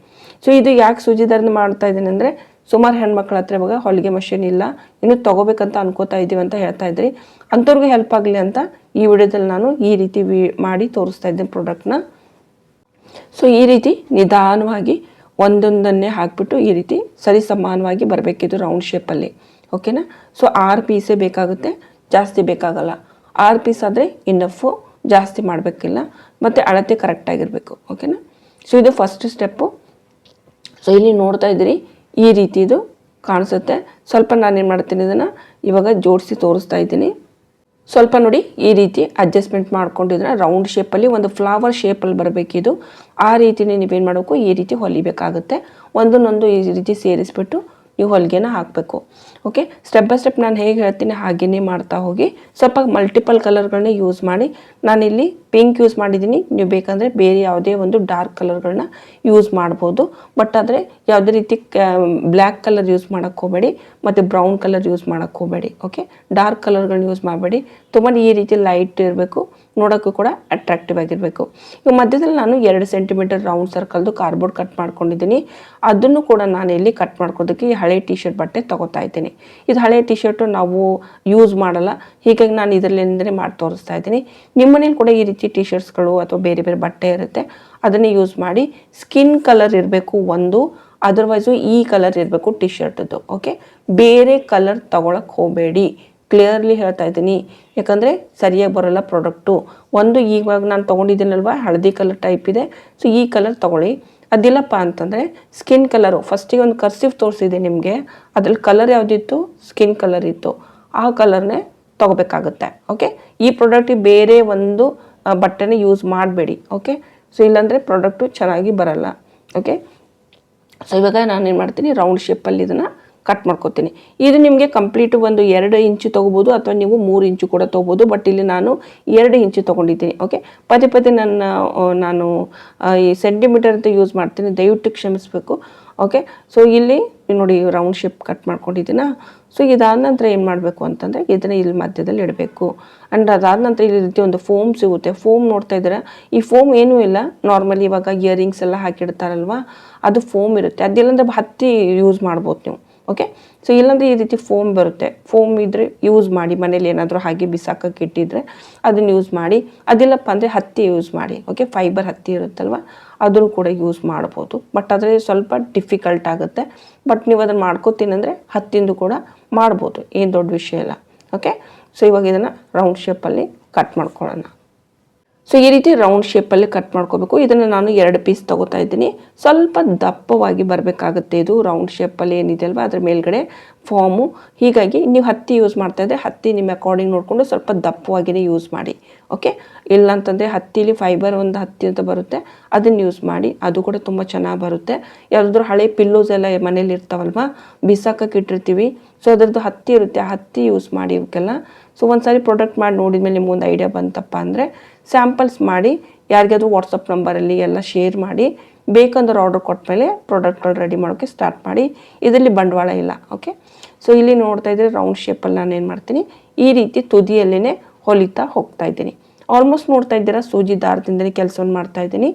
ಸೊ ಇದು ಯಾಕೆ ಸೂಜಿದಾರನ ಮಾಡ್ತಾ ಇದ್ದೀನಿ ಅಂದರೆ, ಸುಮಾರು ಹೆಣ್ಮಕ್ಳ ಹತ್ರ ಇವಾಗ ಹೊಲಿಗೆ ಮಷಿನ್ ಇಲ್ಲ, ಇನ್ನು ತೊಗೋಬೇಕಂತ ಅನ್ಕೋತಾ ಇದ್ದೀವಿ ಅಂತ ಹೇಳ್ತಾ ಇದ್ರಿ. ಅಂಥವ್ರಿಗೆ ಹೆಲ್ಪ್ ಆಗಲಿ ಅಂತ ಈ ವಿಡಿಯೋದಲ್ಲಿ ನಾನು ಈ ರೀತಿ ಮಾಡಿ ತೋರಿಸ್ತಾ ಇದ್ದೀನಿ ಪ್ರಾಡಕ್ಟ್ನ ಸೊ ಈ ರೀತಿ ನಿಧಾನವಾಗಿ ಒಂದೊಂದನ್ನೇ ಹಾಕ್ಬಿಟ್ಟು ಈ ರೀತಿ ಸರಿ ಸಮಾನವಾಗಿ ಬರಬೇಕಿದು ರೌಂಡ್ ಶೇಪಲ್ಲಿ ಓಕೆನಾ ಸೊ ಆರು ಪೀಸೇ ಬೇಕಾಗುತ್ತೆ, ಜಾಸ್ತಿ ಬೇಕಾಗಲ್ಲ. ಆರು ಪೀಸ್ ಆದರೆ ಇನ್ನಫು ಜಾಸ್ತಿ ಮಾಡಬೇಕಿಲ್ಲ, ಮತ್ತು ಅಳತೆ ಕರೆಕ್ಟಾಗಿರಬೇಕು ಓಕೆನಾ ಸೊ ಇದು ಫಸ್ಟ್ ಸ್ಟೆಪ್ಪು ಸೊ ಇಲ್ಲಿ ನೋಡ್ತಾ ಇದ್ದೀರಿ, ಈ ರೀತಿ ಇದು ಕಾಣಿಸುತ್ತೆ. ಸ್ವಲ್ಪ ನಾನೇನು ಮಾಡ್ತೀನಿ, ಇದನ್ನು ಇವಾಗ ಜೋಡಿಸಿ ತೋರಿಸ್ತಾ ಇದ್ದೀನಿ. ಸ್ವಲ್ಪ ನೋಡಿ ಈ ರೀತಿ ಅಡ್ಜಸ್ಟ್ಮೆಂಟ್ ಮಾಡ್ಕೊಂಡಿದ್ರೆ ರೌಂಡ್ ಶೇಪಲ್ಲಿ ಒಂದು ಫ್ಲವರ್ ಶೇಪಲ್ಲಿ ಬರಬೇಕಿದು. ಆ ರೀತಿನೇ ನೀವೇನು ಮಾಡಬೇಕು? ಈ ರೀತಿ ಹೊಲಿಬೇಕಾಗುತ್ತೆ. ಒಂದನ್ನೊಂದು ಈ ರೀತಿ ಸೇರಿಸ್ಬಿಟ್ಟು ನೀವು ಹೊಲಿಗೆನ ಹಾಕಬೇಕು. ಓಕೆ ಸ್ಟೆಪ್ ಬೈ ಸ್ಟೆಪ್ ನಾನು ಹೇಗೆ ಹೇಳ್ತೀನಿ ಹಾಗೇನೇ ಮಾಡ್ತಾ ಹೋಗಿ. ಸ್ವಲ್ಪ ಮಲ್ಟಿಪಲ್ ಕಲರ್ಗಳನ್ನ ಯೂಸ್ ಮಾಡಿ. ನಾನಿಲ್ಲಿ ಪಿಂಕ್ ಯೂಸ್ ಮಾಡಿದ್ದೀನಿ. ನೀವು ಬೇಕಂದರೆ ಬೇರೆ ಯಾವುದೇ ಒಂದು ಡಾರ್ಕ್ ಕಲರ್ಗಳನ್ನ ಯೂಸ್ ಮಾಡ್ಬೋದು. ಬಟ್ ಆದರೆ ಯಾವುದೇ ರೀತಿ ಬ್ಲ್ಯಾಕ್ ಕಲರ್ ಯೂಸ್ ಮಾಡೋಕ್ಕೆ ಹೋಗಬೇಡಿ, ಮತ್ತು ಬ್ರೌನ್ ಕಲರ್ ಯೂಸ್ ಮಾಡೋಕ್ಕೆ ಹೋಗಬೇಡಿ ಓಕೆ ಡಾರ್ಕ್ ಕಲರ್ಗಳನ್ನ ಯೂಸ್ ಮಾಡಬೇಡಿ. ತುಂಬಾ ಈ ರೀತಿ ಲೈಟ್ ಇರಬೇಕು, ನೋಡೋಕ್ಕೂ ಕೂಡ ಅಟ್ರಾಕ್ಟಿವ್ ಆಗಿರಬೇಕು. ಈಗ ಮಧ್ಯದಲ್ಲಿ ನಾನು ಎರಡು ಸೆಂಟಿಮೀಟರ್ ರೌಂಡ್ ಸರ್ಕಲ್ದು ಕಾರ್ಬೋರ್ಡ್ ಕಟ್ ಮಾಡ್ಕೊಂಡಿದ್ದೀನಿ. ಅದನ್ನು ಕೂಡ ನಾನು ಇಲ್ಲಿ ಕಟ್ ಮಾಡ್ಕೋದಕ್ಕೆ ಈ ಹಳೆ ಟೀ ಶರ್ಟ್ ಬಟ್ಟೆ ತೊಗೋತಾ ಇದ್ದೀನಿ. ಇದು ಹಳೆ ಟೀ ಶರ್ಟು ನಾವು ಯೂಸ್ ಮಾಡಲ್ಲ. ಹೀಗಾಗಿ ನಾನು ಇದರಲ್ಲಿಂದಲೇ ಮಾಡಿ ತೋರಿಸ್ತಾ ಇದ್ದೀನಿ. ನಿಮ್ಮ ಮನೇಲಿ ಕೂಡ ಈ ರೀತಿ ಟಿ ಶರ್ಟ್ಸ್ಗಳು ಅಥವಾ ಬೇರೆ ಬೇರೆ ಬಟ್ಟೆ ಇರುತ್ತೆ, ಅದನ್ನೇ ಯೂಸ್ ಮಾಡಿ. ಸ್ಕಿನ್ ಕಲರ್ ಇರಬೇಕು ಒಂದು ಅದರ್ವೈಸು ಈ ಕಲರ್ ಇರಬೇಕು ಟಿ ಶರ್ಟದ್ದು ಓಕೆ ಬೇರೆ ಕಲರ್ ತಗೊಳಕ್ಕೆ ಹೋಗಬೇಡಿ. ಕ್ಲಿಯರ್ಲಿ ಹೇಳ್ತಾ ಇದ್ದೀನಿ. ಯಾಕಂದರೆ ಸರಿಯಾಗಿ ಬರೋಲ್ಲ ಪ್ರಾಡಕ್ಟು ಒಂದು ಇವಾಗ ನಾನು ತೊಗೊಂಡಿದ್ದೀನಲ್ವ? ಹಳದಿ ಕಲರ್ ಟೈಪ್ ಇದೆ. ಸೊ ಈ ಕಲರ್ ತೊಗೊಳ್ಳಿ. ಅದಿಲ್ಲಪ್ಪ ಅಂತಂದರೆ ಸ್ಕಿನ್ ಕಲರು ಫಸ್ಟಿಗೆ ಒಂದು ಕರ್ಸಿವ್ ತೋರಿಸಿದೆ ನಿಮಗೆ. ಅದ್ರಲ್ಲಿ ಕಲರ್ ಯಾವುದಿತ್ತು? ಸ್ಕಿನ್ ಕಲರ್ ಇತ್ತು. ಆ ಕಲರ್ನೇ ತೊಗೋಬೇಕಾಗುತ್ತೆ ಓಕೆ ಈ ಪ್ರಾಡಕ್ಟಿಗೆ ಬೇರೆ ಒಂದು ಬಟ್ಟೆನೇ ಯೂಸ್ ಮಾಡಬೇಡಿ ಓಕೆ ಸೊ ಇಲ್ಲಾಂದರೆ ಪ್ರಾಡಕ್ಟು ಚೆನ್ನಾಗಿ ಬರಲ್ಲ ಓಕೆ ಸೊ ಇವಾಗ ನಾನು ಏನು ಮಾಡ್ತೀನಿ ರೌಂಡ್ ಶೇಪಲ್ಲಿ ಇದನ್ನು ಕಟ್ ಮಾಡ್ಕೋತೀನಿ. ಇದು ನಿಮಗೆ ಕಂಪ್ಲೀಟ್ ಒಂದು ಎರಡು ಇಂಚು ತೊಗೋಬೋದು, ಅಥವಾ ನೀವು ಮೂರು ಇಂಚು ಕೂಡ ತೊಗೋಬೋದು ಬಟ್ ಇಲ್ಲಿ ನಾನು ಎರಡು ಇಂಚು ತೊಗೊಂಡಿದ್ದೀನಿ ಓಕೆ ಪದೇ ಪದೇ ನನ್ನ ನಾನು ಈ ಸೆಂಟಿಮೀಟರ್ ಅಂತ ಯೂಸ್ ಮಾಡ್ತೀನಿ. ದಯವಿಟ್ಟು ಕ್ಷಮಿಸಬೇಕು. ಓಕೆ ಸೊ ಇಲ್ಲಿ ನೋಡಿ ರೌಂಡ್ ಶೇಪ್ ಕಟ್ ಮಾಡ್ಕೊಂಡಿದ್ದೀನ. ಸೊ ಇದಾದ ನಂತರ ಏನು ಮಾಡಬೇಕು ಅಂತಂದರೆ ಇದನ್ನು ಇಲ್ಲಿ ಮಧ್ಯದಲ್ಲಿ ಇಡಬೇಕು. ಆ್ಯಂಡ್ ಅದಾದ ನಂತರ ಈ ರೀತಿ ಒಂದು ಫೋಮ್ ಸಿಗುತ್ತೆ. ಫೋಮ್ ನೋಡ್ತಾ ಇದ್ದೀರಾ? ಈ ಫೋಮ್ ಏನೂ ಇಲ್ಲ. ನಾರ್ಮಲಿ ಇವಾಗ ಇಯರಿಂಗ್ಸ್ ಎಲ್ಲ ಹಾಕಿಡ್ತಾರಲ್ವ? ಅದು ಫೋಮ್ ಇರುತ್ತೆ. ಅದಿಲ್ಲಂದ್ರೆ ಹತ್ತಿ ಯೂಸ್ ಮಾಡ್ಬೋದು ನೀವು. ಓಕೆ ಸೊ ಇಲ್ಲಾಂದರೆ ಈ ರೀತಿ ಫೋಮ್ ಬರುತ್ತೆ. ಫೋಮ್ ಇದ್ದರೆ ಯೂಸ್ ಮಾಡಿ, ಮನೇಲಿ ಏನಾದರೂ ಹಾಗೆ ಬಿಸಾಕಕ್ಕೆ ಇಟ್ಟಿದ್ರೆ ಅದನ್ನು ಯೂಸ್ ಮಾಡಿ, ಅದಿಲ್ಲಪ್ಪ ಅಂದರೆ ಹತ್ತಿ ಯೂಸ್ ಮಾಡಿ. ಓಕೆ ಫೈಬರ್ ಹತ್ತಿ ಇರುತ್ತಲ್ವ? ಅದನ್ನು ಕೂಡ ಯೂಸ್ ಮಾಡ್ಬೋದು. ಬಟ್ ಅದರಲ್ಲಿ ಸ್ವಲ್ಪ ಡಿಫಿಕಲ್ಟ್ ಆಗುತ್ತೆ. ಬಟ್ ನೀವು ಅದನ್ನು ಮಾಡ್ಕೋತೀನಿ ಅಂದರೆ ಹತ್ತಿಂದು ಕೂಡ ಮಾಡ್ಬೋದು. ಏನು ದೊಡ್ಡ ವಿಷಯ ಇಲ್ಲ. ಓಕೆ ಸೊ ಇವಾಗ ಇದನ್ನು ರೌಂಡ್ ಶೇಪಲ್ಲಿ ಕಟ್ ಮಾಡ್ಕೊಳ್ಳೋಣ. ಸೊ ಈ ರೀತಿ ರೌಂಡ್ ಶೇಪಲ್ಲಿ ಕಟ್ ಮಾಡ್ಕೋಬೇಕು. ಇದನ್ನು ನಾನು ಎರಡು ಪೀಸ್ ತೊಗೋತಾ ಇದ್ದೀನಿ. ಸ್ವಲ್ಪ ದಪ್ಪವಾಗಿ ಬರಬೇಕಾಗುತ್ತೆ ಇದು ರೌಂಡ್ ಶೇಪಲ್ಲಿ ಏನಿದೆ ಅಲ್ವಾ? ಅದ್ರ ಮೇಲ್ಗಡೆ ಫಾಮು ಹೀಗಾಗಿ ನೀವು ಹತ್ತಿ ಯೂಸ್ ಮಾಡ್ತಾ ಇದ್ದರೆ ಹತ್ತಿ ನಿಮ್ಮ ಅಕಾರ್ಡಿಂಗ್ ನೋಡಿಕೊಂಡು ಸ್ವಲ್ಪ ದಪ್ಪವಾಗಿಯೇ ಯೂಸ್ ಮಾಡಿ. ಓಕೆ ಇಲ್ಲ ಅಂತಂದರೆ ಹತ್ತಿಲಿ ಫೈಬರ್ ಒಂದು ಹತ್ತಿ ಅಂತ ಬರುತ್ತೆ. ಅದನ್ನು ಯೂಸ್ ಮಾಡಿ. ಅದು ಕೂಡ ತುಂಬ ಚೆನ್ನಾಗಿ ಬರುತ್ತೆ. ಯಾವುದಾದ್ರೂ ಹಳೆ ಪಿಲ್ಲೋಸ್ ಎಲ್ಲ ಮನೇಲಿ ಇರ್ತಾವಲ್ವ? ಬಿಸಾಕಕ್ಕೆ ಇಟ್ಟಿರ್ತೀವಿ. ಸೊ ಅದರದ್ದು ಹತ್ತಿ ಇರುತ್ತೆ. ಆ ಹತ್ತಿ ಯೂಸ್ ಮಾಡಿ ಇವಕ್ಕೆಲ್ಲ. ಸೊ ಒಂದು ಸಾರಿ ಪ್ರಾಡಕ್ಟ್ ಮಾಡಿ ನೋಡಿದ ಮೇಲೆ ನಿಮ್ಗೊಂದು ಐಡಿಯಾ ಬಂತಪ್ಪ ಅಂದರೆ ಸ್ಯಾಂಪಲ್ಸ್ ಮಾಡಿ, ಯಾರಿಗಾದ್ರೂ ವಾಟ್ಸಪ್ ನಂಬರಲ್ಲಿ ಎಲ್ಲ ಶೇರ್ ಮಾಡಿ, ಬೇಕಂದ್ರೆ ಆರ್ಡರ್ ಕೊಟ್ಟಮೇಲೆ ಪ್ರಾಡಕ್ಟ್ಗಳು ರೆಡಿ ಮಾಡೋಕ್ಕೆ ಸ್ಟಾರ್ಟ್ ಮಾಡಿ. ಇದರಲ್ಲಿ ಬಂಡವಾಳ ಇಲ್ಲ ಓಕೆ ಸೊ ಇಲ್ಲಿ ನೋಡ್ತಾ ಇದ್ದರೆ ರೌಂಡ್ ಶೇಪಲ್ಲಿ ನಾನು ಏನು ಮಾಡ್ತೀನಿ? ಈ ರೀತಿ ತುದಿಯಲ್ಲೇ ಹೊಲಿತಾ ಹೋಗ್ತಾ ಇದ್ದೀನಿ. ಆಲ್ಮೋಸ್ಟ್ ನೋಡ್ತಾ ಇದ್ದೀರಾ? ಸೂಜಿ ದಾರದಿಂದಲೇ ಕೆಲಸವನ್ನು ಮಾಡ್ತಾ ಇದ್ದೀನಿ.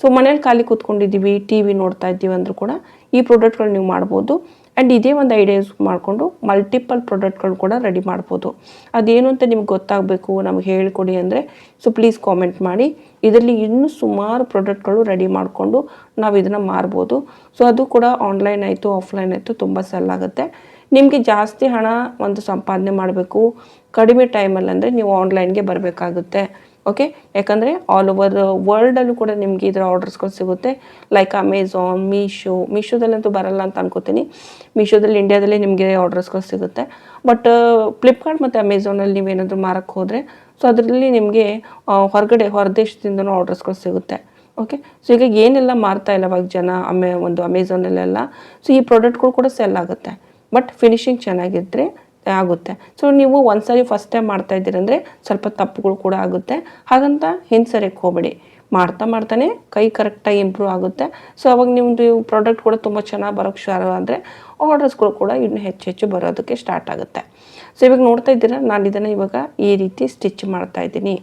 ಸೊ ಮನೇಲಿ ಖಾಲಿ ಕೂತ್ಕೊಂಡಿದ್ದೀವಿ ಟಿ ವಿ ನೋಡ್ತಾ ಇದ್ದೀವಿ ಅಂದರೂ ಕೂಡ ಈ ಪ್ರಾಡಕ್ಟ್ಗಳು ನೀವು ಮಾಡ್ಬೋದು. ಆ್ಯಂಡ್ ಇದೇ ಒಂದು ಐಡಿಯಾ ಯೂಸ್ ಮಾಡಿಕೊಂಡು ಮಲ್ಟಿಪಲ್ ಪ್ರಾಡಕ್ಟ್ಗಳು ಕೂಡ ರೆಡಿ ಮಾಡ್ಬೋದು. ಅದೇನು ಅಂತ ನಿಮ್ಗೆ ಗೊತ್ತಾಗಬೇಕು, ನಮ್ಗೆ ಹೇಳಿಕೊಡಿ ಅಂದರೆ ಸೊ ಪ್ಲೀಸ್ ಕಾಮೆಂಟ್ ಮಾಡಿ. ಇದರಲ್ಲಿ ಇನ್ನೂ ಸುಮಾರು ಪ್ರಾಡಕ್ಟ್ಗಳು ರೆಡಿ ಮಾಡಿಕೊಂಡು ನಾವು ಇದನ್ನು ಮಾರ್ಬೋದು. ಸೊ ಅದು ಕೂಡ ಆನ್ಲೈನ್ ಆಯಿತು ಆಫ್ಲೈನ್ ಆಯಿತು, ತುಂಬ ಸೆಲ್ ಆಗುತ್ತೆ. ನಿಮಗೆ ಜಾಸ್ತಿ ಹಣ ಒಂದು ಸಂಪಾದನೆ ಮಾಡಬೇಕು, ಕಡಿಮೆ ಟೈಮಲ್ಲಿ ಅಂದರೆ ನೀವು ಆನ್ಲೈನ್ಗೆ ಬರಬೇಕಾಗುತ್ತೆ. ಓಕೆ? ಯಾಕಂದರೆ ಆಲ್ ಓವರ್ ವರ್ಲ್ಡಲ್ಲೂ ಕೂಡ ನಿಮಗೆ ಇದರ ಆರ್ಡರ್ಸ್ಗಳು ಸಿಗುತ್ತೆ. ಲೈಕ್ ಅಮೆಝಾನ್ ಮೀಶೋ ಮೀಶೋದಲ್ಲಂತೂ ಬರಲ್ಲ ಅಂತ ಅನ್ಕೋತೀನಿ. ಮೀಶೋದಲ್ಲಿ ಇಂಡಿಯಾದಲ್ಲಿ ನಿಮಗೆ ಆರ್ಡರ್ಸ್ಗಳು ಸಿಗುತ್ತೆ. ಬಟ್ ಫ್ಲಿಪ್ಕಾರ್ಟ್ ಮತ್ತು ಅಮೆಝಾನಲ್ಲಿ ನೀವೇನಾದರೂ ಮಾರಕ್ಕೆ ಹೋದರೆ ಸೊ ಅದರಲ್ಲಿ ನಿಮಗೆ ಹೊರಗಡೆ ಹೊರದೇಶದಿಂದನೂ ಆರ್ಡರ್ಸ್ಗಳು ಸಿಗುತ್ತೆ. ಓಕೆ ಸೊ ಈಗ ಏನೆಲ್ಲ ಮಾರ್ತಾ ಇಲ್ಲ ಅವಾಗ ಜನ, ಅಮೆ, ಒಂದು ಅಮೆಝಾನಲ್ಲೆಲ್ಲ ಸೊ ಈ ಪ್ರಾಡಕ್ಟ್ಗಳು ಕೂಡ ಸೆಲ್ ಆಗುತ್ತೆ. ಬಟ್ ಫಿನಿಶಿಂಗ್ ಚೆನ್ನಾಗಿದ್ದರೆ ಆಗುತ್ತೆ. ಸೊ ನೀವು ಒಂದ್ಸರಿ ಫಸ್ಟ್ ಟೈಮ್ ಮಾಡ್ತಾ ಇದ್ದೀರಂದರೆ ಸ್ವಲ್ಪ ತಪ್ಪುಗಳು ಕೂಡ ಆಗುತ್ತೆ. ಹಾಗಂತ ಹಿಂಸರಿಯಕ್ಕೆ ಹೋಗಬೇಡಿ. ಮಾಡ್ತಾ ಮಾಡ್ತಾನೆ ಕೈ ಕರೆಕ್ಟಾಗಿ ಇಂಪ್ರೂವ್ ಆಗುತ್ತೆ. ಸೊ ಅವಾಗ ನಿಮ್ಮದು ಪ್ರಾಡಕ್ಟ್ ಕೂಡ ತುಂಬ ಚೆನ್ನಾಗಿ ಬರೋಕ್ಕೆ ಶುರು ಅಂದರೆ ಆರ್ಡರ್ಸ್ಗಳು ಕೂಡ ಇನ್ನೂ ಹೆಚ್ಚು ಹೆಚ್ಚು ಬರೋದಕ್ಕೆ ಸ್ಟಾರ್ಟ್ ಆಗುತ್ತೆ. ಸೊ ಇವಾಗ ನೋಡ್ತಾ ಇದ್ದೀರಾ, ನಾನು ಇದನ್ನು ಇವಾಗ ಈ ರೀತಿ ಸ್ಟಿಚ್ ಮಾಡ್ತಾ ಇದ್ದೀನಿ.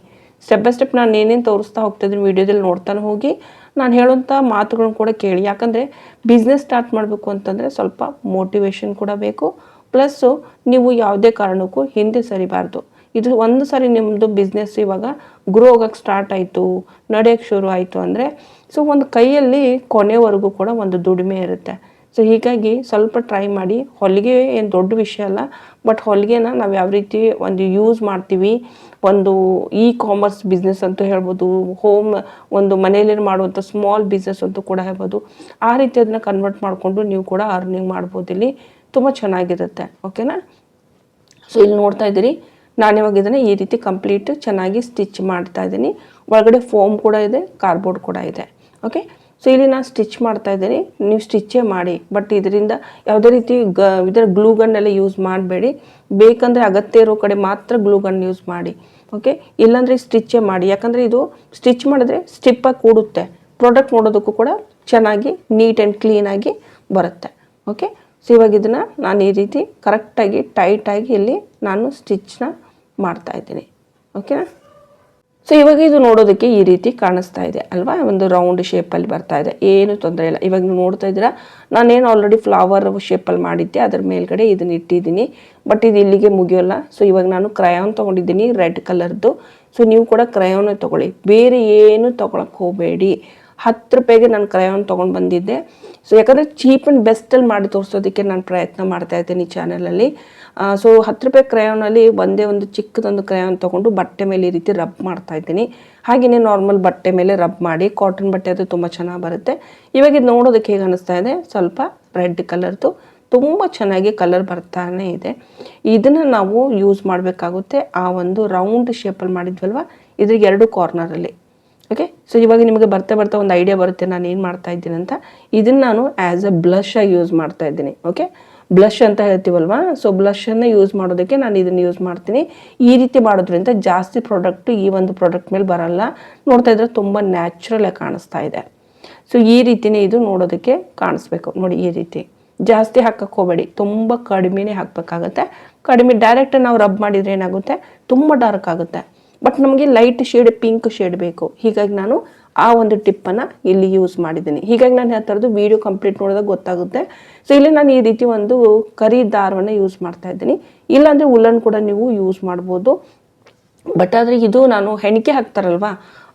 ಸ್ಟೆಪ್ ಬೈ ಸ್ಟೆಪ್ ನಾನು ಏನೇನು ತೋರಿಸ್ತಾ ಹೋಗ್ತಾಯಿದ್ದೀನಿ ವೀಡಿಯೋದಲ್ಲಿ ನೋಡ್ತಾನೆ ಹೋಗಿ. ನಾನು ಹೇಳೋಂಥ ಮಾತುಗಳನ್ನ ಕೂಡ ಕೇಳಿ. ಯಾಕಂದರೆ ಬಿಸ್ನೆಸ್ ಸ್ಟಾರ್ಟ್ ಮಾಡಬೇಕು ಅಂತಂದರೆ ಸ್ವಲ್ಪ ಮೋಟಿವೇಶನ್ ಕೂಡ ಬೇಕು. ಪ್ಲಸ್ಸು ನೀವು ಯಾವುದೇ ಕಾರಣಕ್ಕೂ ಹಿಂದೆ ಸರಿಬಾರ್ದು. ಇದು ಒಂದು ಸಾರಿ ನಿಮ್ಮದು ಬಿಸ್ನೆಸ್ ಇವಾಗ ಗ್ರೋ ಆಗೋಕ್ಕೆ ಸ್ಟಾರ್ಟ್ ಆಯಿತು ನಡೆಯೋಕ್ಕೆ ಶುರು ಆಯಿತು ಅಂದರೆ ಸೊ ಒಂದು ಕೈಯಲ್ಲಿ ಕೊನೆವರೆಗೂ ಕೂಡ ಒಂದು ದುಡಿಮೆ ಇರುತ್ತೆ. ಸೊ ಹೀಗಾಗಿ ಸ್ವಲ್ಪ ಟ್ರೈ ಮಾಡಿ. ಹೊಲಿಗೆ ಏನು ದೊಡ್ಡ ವಿಷಯ ಅಲ್ಲ ಬಟ್ ಹೊಲಿಗೆನ ನಾವು ಯಾವ ರೀತಿ ಒಂದು ಯೂಸ್ ಮಾಡ್ತೀವಿ, ಒಂದು ಇ ಕಾಮರ್ಸ್ ಬಿಸ್ನೆಸ್ ಅಂತ ಹೇಳ್ಬೋದು ಹೋಮ್ ಒಂದು ಮನೆಯಲ್ಲಿ ಮಾಡುವಂಥ ಸ್ಮಾಲ್ ಬಿಸ್ನೆಸ್ ಅಂತೂ ಕೂಡ ಹೇಳ್ಬೋದು, ಆ ರೀತಿ ಅದನ್ನ ಕನ್ವರ್ಟ್ ಮಾಡಿಕೊಂಡು ನೀವು ಕೂಡ ಅರ್ನಿಂಗ್ ಮಾಡ್ಬೋದು ಇಲ್ಲಿ ತುಂಬ ಚೆನ್ನಾಗಿರುತ್ತೆ ಓಕೆನಾ ಸೊ ಇಲ್ಲಿ ನೋಡ್ತಾ ಇದ್ದೀರಿ, ನಾನು ಇವಾಗ ಇದನ್ನು ಈ ರೀತಿ ಕಂಪ್ಲೀಟ್ ಚೆನ್ನಾಗಿ ಸ್ಟಿಚ್ ಮಾಡ್ತಾ ಇದ್ದೀನಿ. ಒಳಗಡೆ ಫೋಮ್ ಕೂಡ ಇದೆ ಕಾರ್ಬೋರ್ಡ್ ಕೂಡ ಇದೆ ಓಕೆ ಸೊ ಇಲ್ಲಿ ನಾನು ಸ್ಟಿಚ್ ಮಾಡ್ತಾ ಇದ್ದೀನಿ. ನೀವು ಸ್ಟಿಚ್ಚೇ ಮಾಡಿ ಬಟ್ ಇದರಿಂದ ಯಾವುದೇ ರೀತಿ ಗ, ಇದರ ಗ್ಲೂ ಗನ್ನೆಲ್ಲ ಯೂಸ್ ಮಾಡಬೇಡಿ. ಬೇಕಂದರೆ ಅಗತ್ಯ ಇರೋ ಕಡೆ ಮಾತ್ರ ಗ್ಲೂ ಗನ್ ಯೂಸ್ ಮಾಡಿ ಓಕೆ ಇಲ್ಲಾಂದರೆ ಸ್ಟಿಚ್ಚೇ ಮಾಡಿ, ಯಾಕಂದರೆ ಇದು ಸ್ಟಿಚ್ ಮಾಡಿದ್ರೆ ಸ್ಟಿಪ್ಪಾಗಿ ಕೂಡುತ್ತೆ. ಪ್ರಾಡಕ್ಟ್ ನೋಡೋದಕ್ಕೂ ಕೂಡ ಚೆನ್ನಾಗಿ ನೀಟ್ ಆ್ಯಂಡ್ ಕ್ಲೀನಾಗಿ ಬರುತ್ತೆ ಓಕೆ ಸೊ ಇವಾಗ ಇದನ್ನು ನಾನು ಈ ರೀತಿ ಕರೆಕ್ಟಾಗಿ ಟೈಟಾಗಿ ಇಲ್ಲಿ ನಾನು ಸ್ಟಿಚ್ನ ಮಾಡ್ತಾ ಇದ್ದೀನಿ. ಓಕೆನಾ ಸೊ ಇವಾಗ ಇದು ನೋಡೋದಕ್ಕೆ ಈ ರೀತಿ ಕಾಣಿಸ್ತಾ ಇದೆ ಅಲ್ವಾ? ಒಂದು ರೌಂಡ್ ಶೇಪಲ್ಲಿ ಬರ್ತಾ ಇದೆ. ಏನು ತೊಂದರೆ ಇಲ್ಲ. ಇವಾಗ ನೀವು ನೋಡ್ತಾ ಇದ್ದೀರಾ, ನಾನೇನು ಆಲ್ರೆಡಿ ಫ್ಲವರ್ ಶೇಪಲ್ಲಿ ಮಾಡಿದ್ದೆ. ಅದ್ರ ಮೇಲ್ಗಡೆ ಇದನ್ನ ಇಟ್ಟಿದ್ದೀನಿ. ಬಟ್ ಇದು ಇಲ್ಲಿಗೆ ಮುಗಿಯೋಲ್ಲ. ಸೊ ಇವಾಗ ನಾನು ಕ್ರಯಾನ್ ತೊಗೊಂಡಿದ್ದೀನಿ ರೆಡ್ ಕಲರ್ದು ಸೊ ನೀವು ಕೂಡ ಕ್ರಯಾನೇ ತೊಗೊಳ್ಳಿ. ಬೇರೆ ಏನು ತೊಗೊಳಕ್ಕೆ ಹೋಗಬೇಡಿ. ಹತ್ತು ರೂಪಾಯಿಗೆ ನಾನು ಕ್ರಯಾನ್ ತೊಗೊಂಡು ಬಂದಿದ್ದೆ. ಸೊ ಯಾಕಂದರೆ ಚೀಪ್ ಆ್ಯಂಡ್ ಬೆಸ್ಟಲ್ಲಿ ಮಾಡಿ ತೋರಿಸೋದಕ್ಕೆ ನಾನು ಪ್ರಯತ್ನ ಮಾಡ್ತಾ ಇದ್ದೀನಿ ಚಾನಲಲ್ಲಿ ಸೊ ಹತ್ತು ರೂಪಾಯಿ ಕ್ರಯೋನಲ್ಲಿ ಒಂದೇ ಒಂದು ಚಿಕ್ಕದೊಂದು ಕ್ರಯಾನ್ ತೊಗೊಂಡು ಬಟ್ಟೆ ಮೇಲೆ ಈ ರೀತಿ ರಬ್ ಮಾಡ್ತಾ ಇದ್ದೀನಿ. ಹಾಗೆಯೇ ನಾರ್ಮಲ್ ಬಟ್ಟೆ ಮೇಲೆ ರಬ್ ಮಾಡಿ ಕಾಟನ್ ಬಟ್ಟೆ ಅದು ತುಂಬ ಚೆನ್ನಾಗಿ ಬರುತ್ತೆ. ಇವಾಗ ಇದು ನೋಡೋದಕ್ಕೆ ಹೇಗೆ ಅನ್ನಿಸ್ತಾ ಇದೆ? ಸ್ವಲ್ಪ ರೆಡ್ ಕಲರ್ದು ತುಂಬ ಚೆನ್ನಾಗಿ ಕಲರ್ ಬರ್ತಾನೆ ಇದೆ. ಇದನ್ನು ನಾವು ಯೂಸ್ ಮಾಡಬೇಕಾಗುತ್ತೆ ಆ ಒಂದು ರೌಂಡ್ ಶೇಪಲ್ಲಿ ಮಾಡಿದ್ವಲ್ವ? ಇದ್ರ ಎರಡು ಕಾರ್ನರಲ್ಲಿ ಸೊ ಇವಾಗ ನಿಮಗೆ ಬರ್ತಾ ಬರ್ತಾ ಒಂದು ಐಡಿಯಾ ಬರುತ್ತೆ, ನಾನು ಏನು ಮಾಡ್ತಾ ಇದ್ದೀನಿ ಅಂತ. ಇದನ್ನು ನಾನು ಆ್ಯಸ್ ಎ ಬ್ಲಷ್ ಆಗಿ ಯೂಸ್ ಮಾಡ್ತಾ ಇದ್ದೀನಿ ಓಕೆ ಬ್ಲಷ್ ಅಂತ ಹೇಳ್ತೀವಲ್ವಾ? ಸೊ ಬ್ಲಷನ್ನು ಯೂಸ್ ಮಾಡೋದಕ್ಕೆ ನಾನು ಇದನ್ನು ಯೂಸ್ ಮಾಡ್ತೀನಿ. ಈ ರೀತಿ ಮಾಡೋದ್ರಿಂದ ಜಾಸ್ತಿ ಪ್ರಾಡಕ್ಟು ಈ ಒಂದು ಪ್ರಾಡಕ್ಟ್ ಮೇಲೆ ಬರಲ್ಲ. ನೋಡ್ತಾ ಇದ್ರೆ ತುಂಬ ನ್ಯಾಚುರಲ್ ಆಗಿ ಕಾಣಿಸ್ತಾ ಇದೆ. ಸೊ ಈ ರೀತಿನೇ ಇದು ನೋಡೋದಕ್ಕೆ ಕಾಣಿಸ್ಬೇಕು. ನೋಡಿ, ಈ ರೀತಿ. ಜಾಸ್ತಿ ಹಾಕಕ್ಕೆ ಹೋಗಬೇಡಿ. ತುಂಬ ಕಡಿಮೆನೇ ಹಾಕಬೇಕಾಗತ್ತೆ. ಕಡಿಮೆ ಡೈರೆಕ್ಟ್ ನಾವು ರಬ್ ಮಾಡಿದರೆ ಏನಾಗುತ್ತೆ? ತುಂಬ ಡಾರ್ಕ್ ಆಗುತ್ತೆ. ಬಟ್ ನಮಗೆ ಲೈಟ್ ಶೇಡ್ ಪಿಂಕ್ ಶೇಡ್ ಬೇಕು. ಹೀಗಾಗಿ ನಾನು ಆ ಒಂದು ಟಿಪ್ಪನ್ನು ಇಲ್ಲಿ ಯೂಸ್ ಮಾಡಿದ್ದೀನಿ. ಹೀಗಾಗಿ ನಾನು ಹೇಳ್ತಾ ಇರೋದು ವಿಡಿಯೋ ಕಂಪ್ಲೀಟ್ ನೋಡಿದಾಗ ಗೊತ್ತಾಗುತ್ತೆ. ಸೊ ಇಲ್ಲಿ ನಾನು ಈ ರೀತಿ ಒಂದು ಕರಿ ದಾರವನ್ನು ಯೂಸ್ ಮಾಡ್ತಾ ಇದ್ದೀನಿ. ಇಲ್ಲಾಂದರೆ ಉಲ್ಲನ್ ಕೂಡ ನೀವು ಯೂಸ್ ಮಾಡ್ಬೋದು. ಬಟ್ ಆದರೆ ಇದು ನಾನು ಹೆಣಿಕೆ ಹಾಕ್ತಾರಲ್ವಾ?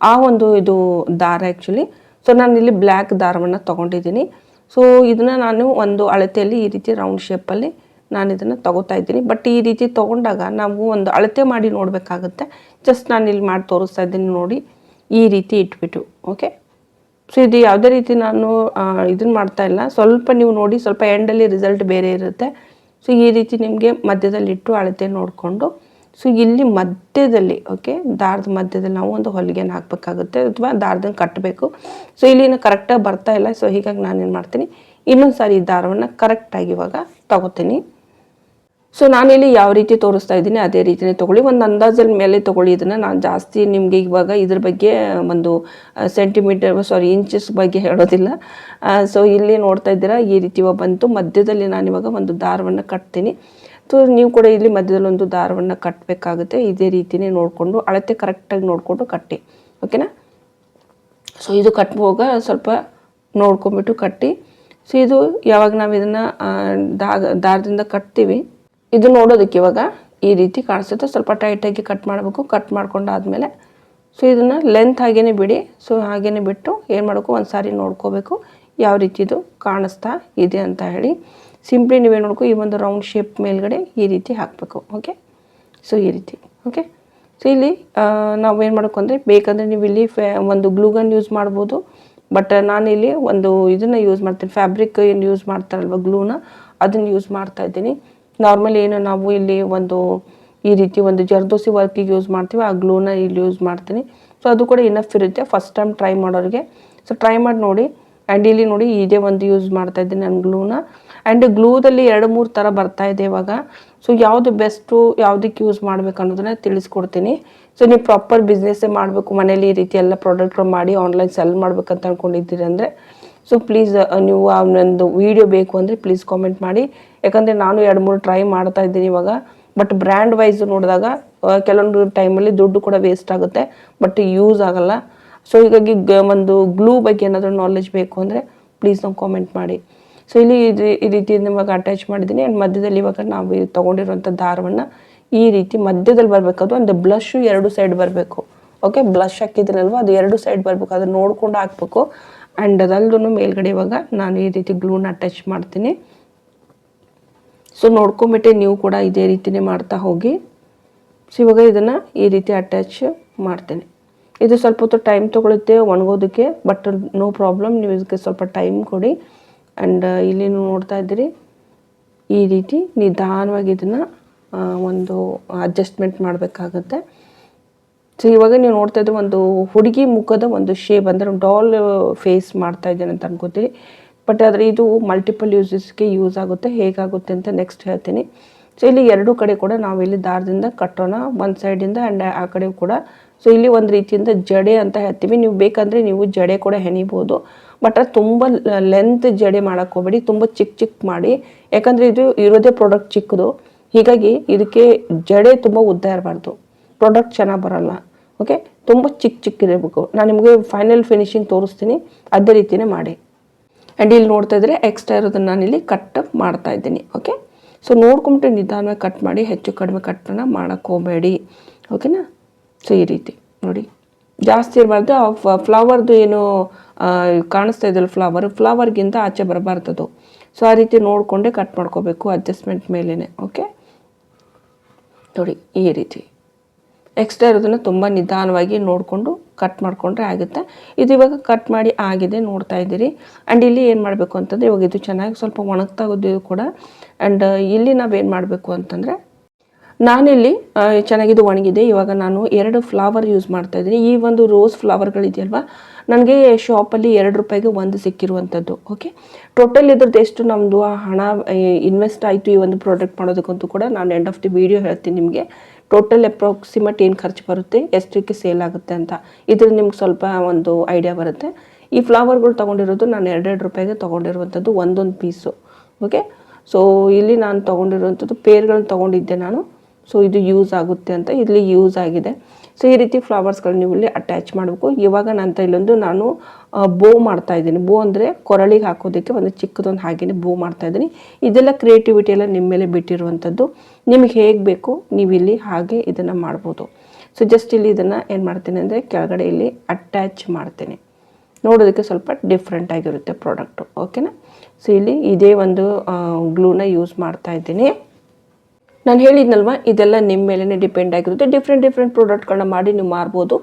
ಆ ಒಂದು ಇದು ದಾರ ಆ್ಯಕ್ಚುಲಿ ಸೊ ನಾನು ಇಲ್ಲಿ ಬ್ಲ್ಯಾಕ್ ದಾರವನ್ನು ತೊಗೊಂಡಿದ್ದೀನಿ. ಸೊ ಇದನ್ನು ನಾನು ಒಂದು ಅಳತೆಯಲ್ಲಿ ಈ ರೀತಿ ರೌಂಡ್ ಶೇಪಲ್ಲಿ ನಾನು ಇದನ್ನು ತಗೋತಾ ಇದ್ದೀನಿ. ಬಟ್ ಈ ರೀತಿ ತೊಗೊಂಡಾಗ ನಾವು ಒಂದು ಅಳತೆ ಮಾಡಿ ನೋಡಬೇಕಾಗುತ್ತೆ. ಜಸ್ಟ್ ನಾನು ಇಲ್ಲಿ ಮಾಡಿ ತೋರಿಸ್ತಾ ಇದ್ದೀನಿ ನೋಡಿ. ಈ ರೀತಿ ಇಟ್ಬಿಟ್ಟು ಓಕೆ ಸೊ ಇದು ಯಾವುದೇ ರೀತಿ ನಾನು ಇದನ್ನು ಮಾಡ್ತಾ ಇಲ್ಲ. ಸ್ವಲ್ಪ ನೀವು ನೋಡಿ, ಸ್ವಲ್ಪ ಎಂಡಲ್ಲಿ ರಿಸಲ್ಟ್ ಬೇರೆ ಇರುತ್ತೆ. ಸೊ ಈ ರೀತಿ ನಿಮಗೆ ಮಧ್ಯದಲ್ಲಿ ಇಟ್ಟು ಅಳತೆ ನೋಡಿಕೊಂಡು ಸೊ ಇಲ್ಲಿ ಮಧ್ಯದಲ್ಲಿ ಓಕೆ ದಾರದ ಮಧ್ಯದಲ್ಲಿ ನಾವು ಒಂದು ಹೊಲಿಗೆನ ಹಾಕಬೇಕಾಗುತ್ತೆ ಅಥವಾ ದಾರದನ್ನು ಕಟ್ಟಬೇಕು. ಸೊ ಇಲ್ಲಿ ಕರೆಕ್ಟಾಗಿ ಬರ್ತಾ ಇಲ್ಲ. ಸೊ ಹೀಗಾಗಿ ನಾನೇನು ಮಾಡ್ತೀನಿ? ಇನ್ನೊಂದು ಸಾರಿ ಈ ದಾರವನ್ನು ಕರೆಕ್ಟಾಗಿ ಇವಾಗ ತಗೋತೀನಿ. ಸೊ ನಾನಿಲ್ಲಿ ಯಾವ ರೀತಿ ತೋರಿಸ್ತಾ ಇದ್ದೀನಿ, ಅದೇ ರೀತಿಯೇ ತೊಗೊಳ್ಳಿ. ಒಂದು ಅಂದಾಜಲ್ಲಿ ಮೇಲೆ ತೊಗೊಳ್ಳಿ ಇದನ್ನು. ನಾನು ಜಾಸ್ತಿ ನಿಮಗೆ ಇವಾಗ ಇದ್ರ ಬಗ್ಗೆ, ಒಂದು ಸೆಂಟಿಮೀಟರ್ ಸಾರಿ ಇಂಚಸ್ ಬಗ್ಗೆ ಹೇಳೋದಿಲ್ಲ. ಸೊ ಇಲ್ಲಿ ನೋಡ್ತಾ ಇದ್ದೀರಾ, ಈ ರೀತಿ ಬಂತು. ಮಧ್ಯದಲ್ಲಿ ನಾನಿವಾಗ ಒಂದು ದಾರವನ್ನು ಕಟ್ತೀನಿ. ಸೊ ನೀವು ಕೂಡ ಇಲ್ಲಿ ಮಧ್ಯದಲ್ಲಿ ಒಂದು ದಾರವನ್ನು ಕಟ್ಟಬೇಕಾಗುತ್ತೆ ಇದೇ ರೀತಿಯೇ ನೋಡಿಕೊಂಡು, ಅಳತೆ ಕರೆಕ್ಟಾಗಿ ನೋಡಿಕೊಂಡು ಕಟ್ಟಿ. ಓಕೆನಾ ಸೊ ಇದು ಕಟ್ಟುವಾಗ ಸ್ವಲ್ಪ ನೋಡ್ಕೊಂಬಿಟ್ಟು ಕಟ್ಟಿ. ಸೊ ಇದು ಯಾವಾಗ ನಾವು ಇದನ್ನು ದಾರದಿಂದ ಕಟ್ತೀವಿ ಇದು ನೋಡೋದಕ್ಕೆ ಇವಾಗ ಈ ರೀತಿ ಕಾಣಿಸುತ್ತೆ. ಸ್ವಲ್ಪ ಟೈಟಾಗಿ ಕಟ್ ಮಾಡಬೇಕು. ಕಟ್ ಮಾಡ್ಕೊಂಡಾದ್ಮೇಲೆ ಸೊ ಇದನ್ನು ಲೆಂತ್ ಹಾಗೇ ಬಿಡಿ. ಸೊ ಹಾಗೇ ಬಿಟ್ಟು ಏನು ಮಾಡಬೇಕು? ಒಂದು ಸಾರಿ ನೋಡ್ಕೋಬೇಕು. ಯಾವ ರೀತಿ ಇದು ಕಾಣಿಸ್ತಾ ಇದೆ ಅಂತ ಹೇಳಿ. ಸಿಂಪ್ಲಿ ನೀವೇನು ನೋಡ್ಕೊ ಈ ಒಂದು ರೌಂಡ್ ಶೇಪ್ ಮೇಲ್ಗಡೆ ಈ ರೀತಿ ಹಾಕಬೇಕು. ಓಕೆ ಸೊ ಈ ರೀತಿ. ಓಕೆ ಸೊ ಇಲ್ಲಿ ನಾವೇನು ಮಾಡಬೇಕು ಅಂದರೆ ಬೇಕಂದರೆ ನೀವು ಇಲ್ಲಿ ಫ್ಯಾ ಒಂದು ಗ್ಲೂಗನ್ ಯೂಸ್ ಮಾಡ್ಬೋದು. ಬಟ್ ನಾನಿಲ್ಲಿ ಒಂದು ಇದನ್ನು ಯೂಸ್ ಮಾಡ್ತೀನಿ. ಫ್ಯಾಬ್ರಿಕ್ ಏನು ಯೂಸ್ ಮಾಡ್ತಾರಲ್ವ ಗ್ಲೂನ ಅದನ್ನು ಯೂಸ್ ಮಾಡ್ತಾ ಇದ್ದೀನಿ. ನಾರ್ಮಲ್ ಏನು ನಾವು ಇಲ್ಲಿ ಒಂದು ಈ ರೀತಿ ಒಂದು ಜರ್ದೋಸಿ ವರ್ಕಿಗೆ ಯೂಸ್ ಮಾಡ್ತೀವಿ, ಆ ಗ್ಲೂನ ಇಲ್ಲಿ ಯೂಸ್ ಮಾಡ್ತೀನಿ. ಸೊ ಅದು ಕೂಡ ಇನಫ್ ಇರುತ್ತೆ. ಫಸ್ಟ್ ಟೈಮ್ ಟ್ರೈ ಮಾಡೋರಿಗೆ. ಸೊ ಟ್ರೈ ಮಾಡಿ ನೋಡಿ. ಆ್ಯಂಡ್ ಇಲ್ಲಿ ನೋಡಿ ಇದೇ ಒಂದು ಯೂಸ್ ಮಾಡ್ತಾ ಇದ್ದೀನಿ ನಾನು ಗ್ಲೂನ ಆ್ಯಂಡ್ ಗ್ಲೂದಲ್ಲಿ ಎರಡು, ಮೂರು ಥರ ಬರ್ತಾ ಇದೆ ಇವಾಗ. ಸೊ ಯಾವುದು ಬೆಸ್ಟು ಯಾವುದಕ್ಕೆ ಯೂಸ್ ಮಾಡಬೇಕು ಅನ್ನೋದನ್ನ ತಿಳಿಸ್ಕೊಡ್ತೀನಿ. ಸೊ ನೀವು ಪ್ರಾಪರ್ ಬಿಸ್ನೆಸ್ಸೇ ಮಾಡಬೇಕು, ಮನೇಲಿ ಈ ರೀತಿ ಎಲ್ಲ ಪ್ರಾಡಕ್ಟ್ಗಳು ಮಾಡಿ ಆನ್ಲೈನ್ ಸೆಲ್ ಮಾಡ್ಬೇಕಂತ ಅಂದ್ಕೊಂಡಿದ್ದೀರಿ ಅಂದರೆ ಸೊ ಪ್ಲೀಸ್ ನೀವು ಅವನೊಂದು ವಿಡಿಯೋ ಬೇಕು ಅಂದರೆ ಪ್ಲೀಸ್ ಕಾಮೆಂಟ್ ಮಾಡಿ. ಯಾಕಂದರೆ ನಾನು ಎರಡು ಮೂರು ಟ್ರೈ ಮಾಡ್ತಾ ಇದ್ದೀನಿ ಇವಾಗ. ಬಟ್ ಬ್ರ್ಯಾಂಡ್ ವೈಸ್ ನೋಡಿದಾಗ ಕೆಲವೊಂದು ಟೈಮಲ್ಲಿ ದುಡ್ಡು ಕೂಡ ವೇಸ್ಟ್ ಆಗುತ್ತೆ. ಬಟ್ ಯೂಸ್ ಆಗಲ್ಲ. ಸೊ ಹೀಗಾಗಿ ಒಂದು ಗ್ಲೂ ಬಗ್ಗೆ ಏನಾದರೂ ನಾಲೆಜ್ ಬೇಕು ಅಂದರೆ ಪ್ಲೀಸ್ ನಾವು ಕಾಮೆಂಟ್ ಮಾಡಿ. ಸೊ ಇಲ್ಲಿ ಈ ರೀತಿ ನಿಮಗೆ ಅಟ್ಯಾಚ್ ಮಾಡಿದ್ದೀನಿ. ಆ್ಯಂಡ್ ಮಧ್ಯದಲ್ಲಿ ಇವಾಗ ನಾವು ತೊಗೊಂಡಿರುವಂಥ ದಾರವನ್ನು ಈ ರೀತಿ ಮಧ್ಯದಲ್ಲಿ ಬರಬೇಕು ಅದು ಒಂದು ಬ್ಲಷು ಎರಡು ಸೈಡ್ ಬರಬೇಕು. ಓಕೆ ಬ್ಲಷ್ ಹಾಕಿದ್ರಲ್ವ ಅದು ಎರಡು ಸೈಡ್ ಬರಬೇಕು. ಅದನ್ನು ನೋಡ್ಕೊಂಡು ಹಾಕ್ಬೇಕು. ಆ್ಯಂಡ್ ಅದಲ್ಲದೂ ಮೇಲ್ಗಡೆ ಇವಾಗ ನಾನು ಈ ರೀತಿ ಗ್ಲೂನ ಅಟ್ಯಾಚ್ ಮಾಡ್ತೀನಿ. ಸೊ ನೋಡ್ಕೊಂಬಿಟ್ಟೆ ನೀವು ಕೂಡ ಇದೇ ರೀತಿನೇ ಮಾಡ್ತಾ ಹೋಗಿ. ಸೊ ಇವಾಗ ಇದನ್ನು ಈ ರೀತಿ ಅಟ್ಯಾಚ್ ಮಾಡ್ತೀನಿ. ಇದು ಸ್ವಲ್ಪ ಹೊತ್ತು ಟೈಮ್ ತೊಗೊಳುತ್ತೆ ಒಣಗೋದಕ್ಕೆ ಬಟ್ ನೋ ಪ್ರಾಬ್ಲಮ್ ನೀವು ಇದಕ್ಕೆ ಸ್ವಲ್ಪ ಟೈಮ್ ಕೊಡಿ. ಆ್ಯಂಡ್ ಇಲ್ಲಿ ನೋಡ್ತಾ ಇದ್ದೀರಿ, ಈ ರೀತಿ ನಿಧಾನವಾಗಿ ಇದನ್ನು ಒಂದು ಅಡ್ಜಸ್ಟ್ಮೆಂಟ್ ಮಾಡಬೇಕಾಗತ್ತೆ. ಸೊ ಇವಾಗ ನೀವು ನೋಡ್ತಾ ಇದ್ರೆ ಒಂದು ಹುಡುಗಿ ಮುಖದ ಒಂದು ಶೇಪ್ ಅಂದರೆ ಡಾಲ್ ಫೇಸ್ ಮಾಡ್ತಾ ಇದ್ದೇನೆ ಅಂತ ಅನ್ಕೋತೀರಿ. ಬಟ್ ಆದರೆ ಇದು ಮಲ್ಟಿಪಲ್ ಯೂಸಸ್ಗೆ ಯೂಸ್ ಆಗುತ್ತೆ, ಹೇಗಾಗುತ್ತೆ ಅಂತ ನೆಕ್ಸ್ಟ್ ಹೇಳ್ತೀನಿ. ಸೊ ಇಲ್ಲಿ ಎರಡು ಕಡೆ ಕೂಡ ನಾವು ಇಲ್ಲಿ ದಾರದಿಂದ ಕಟ್ಟೋಣ. ಒಂದು ಸೈಡಿಂದ ಆ್ಯಂಡ್ ಆ ಕಡೆ ಕೂಡ. ಸೊ ಇಲ್ಲಿ ಒಂದು ರೀತಿಯಿಂದ ಜಡೆ ಅಂತ ಹೇಳ್ತೀವಿ. ನೀವು ಬೇಕಂದರೆ ನೀವು ಜಡೆ ಕೂಡ ಹೆಣಿಬೋದು. ಬಟ್ ಅದು ತುಂಬ ಲೆಂತ್ ಜಡೆ ಮಾಡೋಕ್ಕೆ ಹೋಗ್ಬೇಡಿ. ತುಂಬ ಚಿಕ್ಕ ಚಿಕ್ಕ ಮಾಡಿ. ಯಾಕಂದರೆ ಇದು ಇರೋದೇ ಪ್ರಾಡಕ್ಟ್ ಚಿಕ್ಕದು. ಹೀಗಾಗಿ ಇದಕ್ಕೆ ಜಡೆ ತುಂಬ ಉದ್ದ ಇರಬಾರ್ದು. ಪ್ರಾಡಕ್ಟ್ ಚೆನ್ನಾಗಿ ಬರಲ್ಲ. ಓಕೆ ತುಂಬ ಚಿಕ್ಕ ಚಿಕ್ಕ ಇರಬೇಕು ನಾನು ನಿಮಗೆ ಫೈನಲ್ ಫಿನಿಶಿಂಗ್ ತೋರಿಸ್ತೀನಿ. ಅದೇ ರೀತಿಯೇ ಮಾಡಿ. ಆ್ಯಂಡ್ ಇಲ್ಲಿ ನೋಡ್ತಾ ಇದ್ದರೆ ಎಕ್ಸ್ಟ್ರಾ ಇರೋದನ್ನು ನಾನು ಇಲ್ಲಿ ಕಟ್ ಮಾಡ್ತಾ ಇದ್ದೀನಿ. ಓಕೆ ಸೊ ನೋಡ್ಕೊಂಬಿಟ್ಟು ನಿಧಾನವಾಗಿ ಕಟ್ ಮಾಡಿ, ಹೆಚ್ಚು ಕಡಿಮೆ ಕಟ್ಟನ್ನು ಮಾಡೋಕ್ಕೆ ಹೋಗಬೇಡಿ. ಓಕೆನಾ ಸೊ ಈ ರೀತಿ. ನೋಡಿ. ಜಾಸ್ತಿ ಇರಬಾರ್ದು ಆ ಫ್ಲವರ್ದು ಏನು ಕಾಣಿಸ್ತಾ ಇದೆಯಲ್ಲ ಫ್ಲವರ್ ಫ್ಲವರ್ಗಿಂತ ಆಚೆ ಬರಬಾರ್ದದು ಸೊ ಆ ರೀತಿ ನೋಡಿಕೊಂಡೇ ಕಟ್ ಮಾಡ್ಕೋಬೇಕು ಅಡ್ಜಸ್ಟ್ಮೆಂಟ್ ಮೇಲೇ ಓಕೆ ನೋಡಿ, ಈ ರೀತಿ. ಎಕ್ಸ್ಟ್ರಾ ಇರೋದನ್ನು ತುಂಬ ನಿಧಾನವಾಗಿ ನೋಡಿಕೊಂಡು ಕಟ್ ಮಾಡಿಕೊಂಡ್ರೆ ಆಗುತ್ತೆ. ಇದು ಇವಾಗ ಕಟ್ ಮಾಡಿ ಆಗಿದೆ ನೋಡ್ತಾ ಇದ್ದೀರಿ. ಆ್ಯಂಡ್ ಇಲ್ಲಿ ಏನು ಮಾಡಬೇಕು ಅಂತಂದರೆ ಇವಾಗ ಇದು ಚೆನ್ನಾಗಿ ಸ್ವಲ್ಪ ಒಣಗ್ತಾ ಹೋದ್ದು ಕೂಡ ಆ್ಯಂಡ್ ಇಲ್ಲಿ ನಾವೇನು ಮಾಡಬೇಕು ಅಂತಂದರೆ ನಾನಿಲ್ಲಿ ಚೆನ್ನಾಗಿದ್ದು ಒಣಗಿದೆ. ಇವಾಗ ನಾನು ಎರಡು ಫ್ಲವರ್ ಯೂಸ್ ಮಾಡ್ತಾ ಇದ್ದೀನಿ. ಈ ಒಂದು ರೋಸ್ ಫ್ಲವರ್ಗಳಿದೆಯಲ್ವಾ ನನಗೆ ಶಾಪಲ್ಲಿ ಎರಡು ರೂಪಾಯಿಗೆ ಒಂದು ಸಿಕ್ಕಿರುವಂಥದ್ದು ಓಕೆ ಟೋಟಲ್ ಇದ್ರದ್ದು ಎಷ್ಟು ನಮ್ಮದು ಹಣ ಇನ್ವೆಸ್ಟ್ ಆಯಿತು ಈ ಒಂದು ಪ್ರಾಡಕ್ಟ್ ಮಾಡೋದಕ್ಕಂತೂ ಕೂಡ ನಾನು ಎಂಡ್ ಆಫ್ ದಿ ವಿಡಿಯೋ ಹೇಳ್ತೀನಿ ನಿಮಗೆ. ಟೋಟಲ್ ಅಪ್ರಾಕ್ಸಿಮೇಟ್ ಏನು ಖರ್ಚು ಬರುತ್ತೆ, ಎಷ್ಟಕ್ಕೆ ಸೇಲ್ ಆಗುತ್ತೆ ಅಂತ. ಇದ್ರಲ್ಲಿ ನಿಮ್ಗೆ ಸ್ವಲ್ಪ ಒಂದು ಐಡಿಯಾ ಬರುತ್ತೆ. ಈ ಫ್ಲವರ್ಗಳು ತೊಗೊಂಡಿರೋದು ನಾನು ಎರಡೆರಡು ರೂಪಾಯಿಗೆ ತೊಗೊಂಡಿರುವಂಥದ್ದು ಒಂದೊಂದು ಪೀಸು ಓಕೆ ಸೊ ಇಲ್ಲಿ ನಾನು ತೊಗೊಂಡಿರುವಂಥದ್ದು ಪೇರ್ಗಳನ್ನ ತೊಗೊಂಡಿದ್ದೆ ನಾನು. ಸೊ ಇದು ಯೂಸ್ ಆಗುತ್ತೆ ಅಂತ. ಇಲ್ಲಿ ಯೂಸ್ ಆಗಿದೆ. ಸೊ ಈ ರೀತಿ ಫ್ಲವರ್ಸ್ಗಳು ನೀವು ಇಲ್ಲಿ ಅಟ್ಯಾಚ್ ಮಾಡಬೇಕು. ಇವಾಗ ನಂತರ ಇಲ್ಲೊಂದು ನಾನು ಬೋ ಮಾಡ್ತಾ ಇದ್ದೀನಿ. ಬೋ ಅಂದರೆ ಕೊರಳಿಗೆ ಹಾಕೋದಕ್ಕೆ ಒಂದು ಚಿಕ್ಕದೊಂದು ಹಾಗೆಯೇ ಬೋ ಮಾಡ್ತಾ ಇದ್ದೀನಿ. ಇದೆಲ್ಲ ಕ್ರಿಯೇಟಿವಿಟಿ ಎಲ್ಲ ನಿಮ್ಮ ಮೇಲೆ ಬಿಟ್ಟಿರುವಂಥದ್ದು. ನಿಮಗೆ ಹೇಗೆ ಬೇಕು ನೀವು ಇಲ್ಲಿ ಹಾಗೆ ಇದನ್ನು ಮಾಡ್ಬೋದು. ಸೊ ಜಸ್ಟ್ ಇಲ್ಲಿ ಇದನ್ನು ಏನು ಮಾಡ್ತೀನಿ ಅಂದರೆ ಕೆಳಗಡೆ ಇಲ್ಲಿ ಅಟ್ಯಾಚ್ ಮಾಡ್ತೀನಿ. ನೋಡೋದಕ್ಕೆ ಸ್ವಲ್ಪ ಡಿಫ್ರೆಂಟ್ ಆಗಿರುತ್ತೆ ಪ್ರಾಡಕ್ಟು ಓಕೆನಾ ಸೊ ಇಲ್ಲಿ ಇದೇ ಒಂದು ಗ್ಲೂನ ಯೂಸ್ ಮಾಡ್ತಾ ಇದ್ದೀನಿ. ನಾನು ಹೇಳಿದ್ನಲ್ವ, ಇದೆಲ್ಲ ನಿಮ್ಮ ಮೇಲೇ ಡಿಪೆಂಡ್ ಆಗಿರುತ್ತೆ. ಡಿಫ್ರೆಂಟ್ ಡಿಫ್ರೆಂಟ್ ಪ್ರಾಡಕ್ಟ್ಗಳನ್ನ ಮಾಡಿ ನೀವು ಮಾರ್ಬೋದು.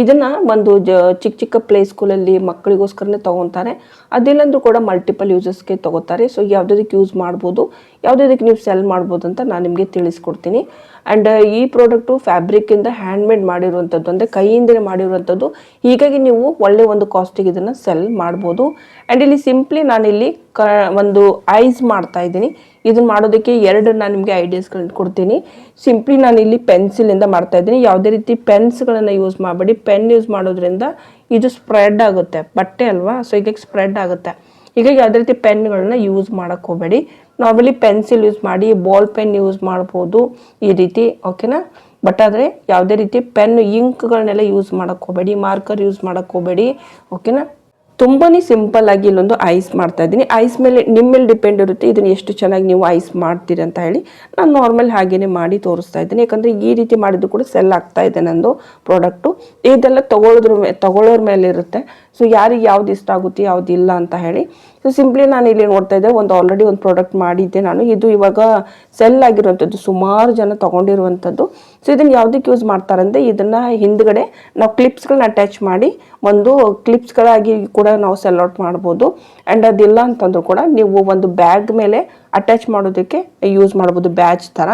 ಇದನ್ನು ಒಂದು ಜ, ಚಿಕ್ಕ ಚಿಕ್ಕ ಪ್ಲೇ ಸ್ಕೂಲಲ್ಲಿ ಮಕ್ಕಳಿಗೋಸ್ಕರನೇ ತೊಗೊತಾರೆ. ಅದಿಲ್ಲಂದ್ರೂ ಕೂಡ ಮಲ್ಟಿಪಲ್ ಯೂಸಸ್ಗೆ ತೊಗೋತಾರೆ. ಸೊ ಯಾವುದಕ್ಕೆ ಯೂಸ್ ಮಾಡ್ಬೋದು ಯಾವುದಕ್ಕೆ ನೀವು ಸೆಲ್ ಮಾಡ್ಬೋದು ಅಂತ ನಾನು ನಿಮಗೆ ತಿಳಿಸ್ಕೊಡ್ತೀನಿ. ಆ್ಯಂಡ್ ಈ ಪ್ರಾಡಕ್ಟು ಫ್ಯಾಬ್ರಿಕ್ಕಿಂದ ಹ್ಯಾಂಡ್ಮೇಡ್ ಮಾಡಿರುವಂಥದ್ದು ಅಂದರೆ ಕೈಯಿಂದಲೇ ಮಾಡಿರುವಂಥದ್ದು ಹೀಗಾಗಿ ನೀವು ಒಳ್ಳೆ ಒಂದು ಕಾಸ್ಟಿಗೆ ಇದನ್ನು ಸೆಲ್ ಮಾಡ್ಬೋದು. ಆ್ಯಂಡ್ ಇಲ್ಲಿ ಸಿಂಪ್ಲಿ ನಾನಿಲ್ಲಿ ಕ, ಒಂದು ಐಸ್ ಮಾಡ್ತಾ ಇದ್ದೀನಿ. ಇದನ್ನ ಮಾಡೋದಕ್ಕೆ ಎರಡು ನಾನು ನಿಮಗೆ ಐಡಿಯಾಸ್ಗಳನ್ನ ಕೊಡ್ತೀನಿ. ಸಿಂಪ್ಲಿ ನಾನು ಇಲ್ಲಿ ಪೆನ್ಸಿಲಿಂದ ಮಾಡ್ತಾ ಇದ್ದೀನಿ. ಯಾವುದೇ ರೀತಿ ಪೆನ್ಸ್ಗಳನ್ನು ಯೂಸ್ ಮಾಡಬೇಡಿ. ಪೆನ್ ಯೂಸ್ ಮಾಡೋದ್ರಿಂದ ಇದು ಸ್ಪ್ರೆಡ್ ಆಗುತ್ತೆ. ಬಟ್ಟೆ ಅಲ್ವಾ? ಸೊ ಈಗ ಸ್ಪ್ರೆಡ್ ಆಗುತ್ತೆ. ಈಗ ಯಾವುದೇ ರೀತಿ ಪೆನ್ಗಳನ್ನ ಯೂಸ್ ಮಾಡೋಕ್ಕೆ ಹೋಗಬೇಡಿ. ನಾರ್ಮಲಿ ಪೆನ್ಸಿಲ್ ಯೂಸ್ ಮಾಡಿ ಬಾಲ್ ಪೆನ್ ಯೂಸ್ ಮಾಡ್ಬೋದು ಈ ರೀತಿ ಓಕೆನಾ ಬಟ್ ಆದರೆ ಯಾವುದೇ ರೀತಿ ಪೆನ್ ಇಂಕ್ಗಳನ್ನೆಲ್ಲ ಯೂಸ್ ಮಾಡೋಕ್ಕೆ ಹೋಗಬೇಡಿ. ಮಾರ್ಕರ್ ಯೂಸ್ ಮಾಡೋಕ್ಕೆ ಹೋಗಬೇಡಿ ಓಕೆನಾ ತುಂಬಾ ಸಿಂಪಲ್ ಆಗಿ ಇಲ್ಲೊಂದು ಐಸ್ ಮಾಡ್ತಾ ಇದ್ದೀನಿ. ಐಸ್ ಮೇಲೆ ನಿಮ್ಮ ಮೇಲೆ ಡಿಪೆಂಡ್ ಇರುತ್ತೆ. ಇದನ್ನು ಎಷ್ಟು ಚೆನ್ನಾಗಿ ನೀವು ಐಸ್ ಮಾಡ್ತೀರಿ ಅಂತ ಹೇಳಿ ನಾನು ನಾರ್ಮಲ್ ಹಾಗೇನೆ ಮಾಡಿ ತೋರಿಸ್ತಾ ಇದ್ದೀನಿ. ಯಾಕಂದರೆ ಈ ರೀತಿ ಮಾಡಿದ್ದು ಕೂಡ ಸೆಲ್ ಆಗ್ತಾ ಇದೆ ನಂದು ಪ್ರಾಡಕ್ಟು ಇದೆಲ್ಲ ತಗೊಳ್ಳೋದ್ರ ಮೇ ತಗೊಳ್ಳೋರ ಮೇಲೆ ಇರುತ್ತೆ ಸೊ ಯಾರಿಗೆ ಯಾವ್ದು ಇಷ್ಟ ಆಗುತ್ತೆ, ಯಾವ್ದು ಇಲ್ಲ ಅಂತ ಹೇಳಿ. ಸೊ ಸಿಂಪ್ಲಿ ನಾನು ಇಲ್ಲಿ ನೋಡ್ತಾ ಇದ್ದೆ, ಒಂದು ಆಲ್ರೆಡಿ ಒಂದು ಪ್ರಾಡಕ್ಟ್ ಮಾಡಿದ್ದೆ ನಾನು. ಇದು ಇವಾಗ ಸೆಲ್ ಆಗಿರುವಂಥದ್ದು, ಸುಮಾರು ಜನ ತಗೊಂಡಿರುವಂಥದ್ದು. ಸೊ ಇದನ್ನು ಯಾವುದಕ್ಕೆ ಯೂಸ್ ಮಾಡ್ತಾರೆ ಅಂದ್ರೆ, ಇದನ್ನು ಹಿಂದ್ಗಡೆ ನಾವು ಕ್ಲಿಪ್ಸ್ಗಳನ್ನ ಅಟ್ಯಾಚ್ ಮಾಡಿ, ಒಂದು ಕ್ಲಿಪ್ಸ್ಗಳಾಗಿ ಕೂಡ ನಾವು ಸೆಲ್ ಔಟ್ ಮಾಡ್ಬೋದು. ಆ್ಯಂಡ್ ಅದಿಲ್ಲ ಅಂತಂದ್ರೂ ಕೂಡ ನೀವು ಒಂದು ಬ್ಯಾಗ್ ಮೇಲೆ ಅಟ್ಯಾಚ್ ಮಾಡೋದಕ್ಕೆ ಯೂಸ್ ಮಾಡ್ಬೋದು ಬ್ಯಾಚ್ ಥರ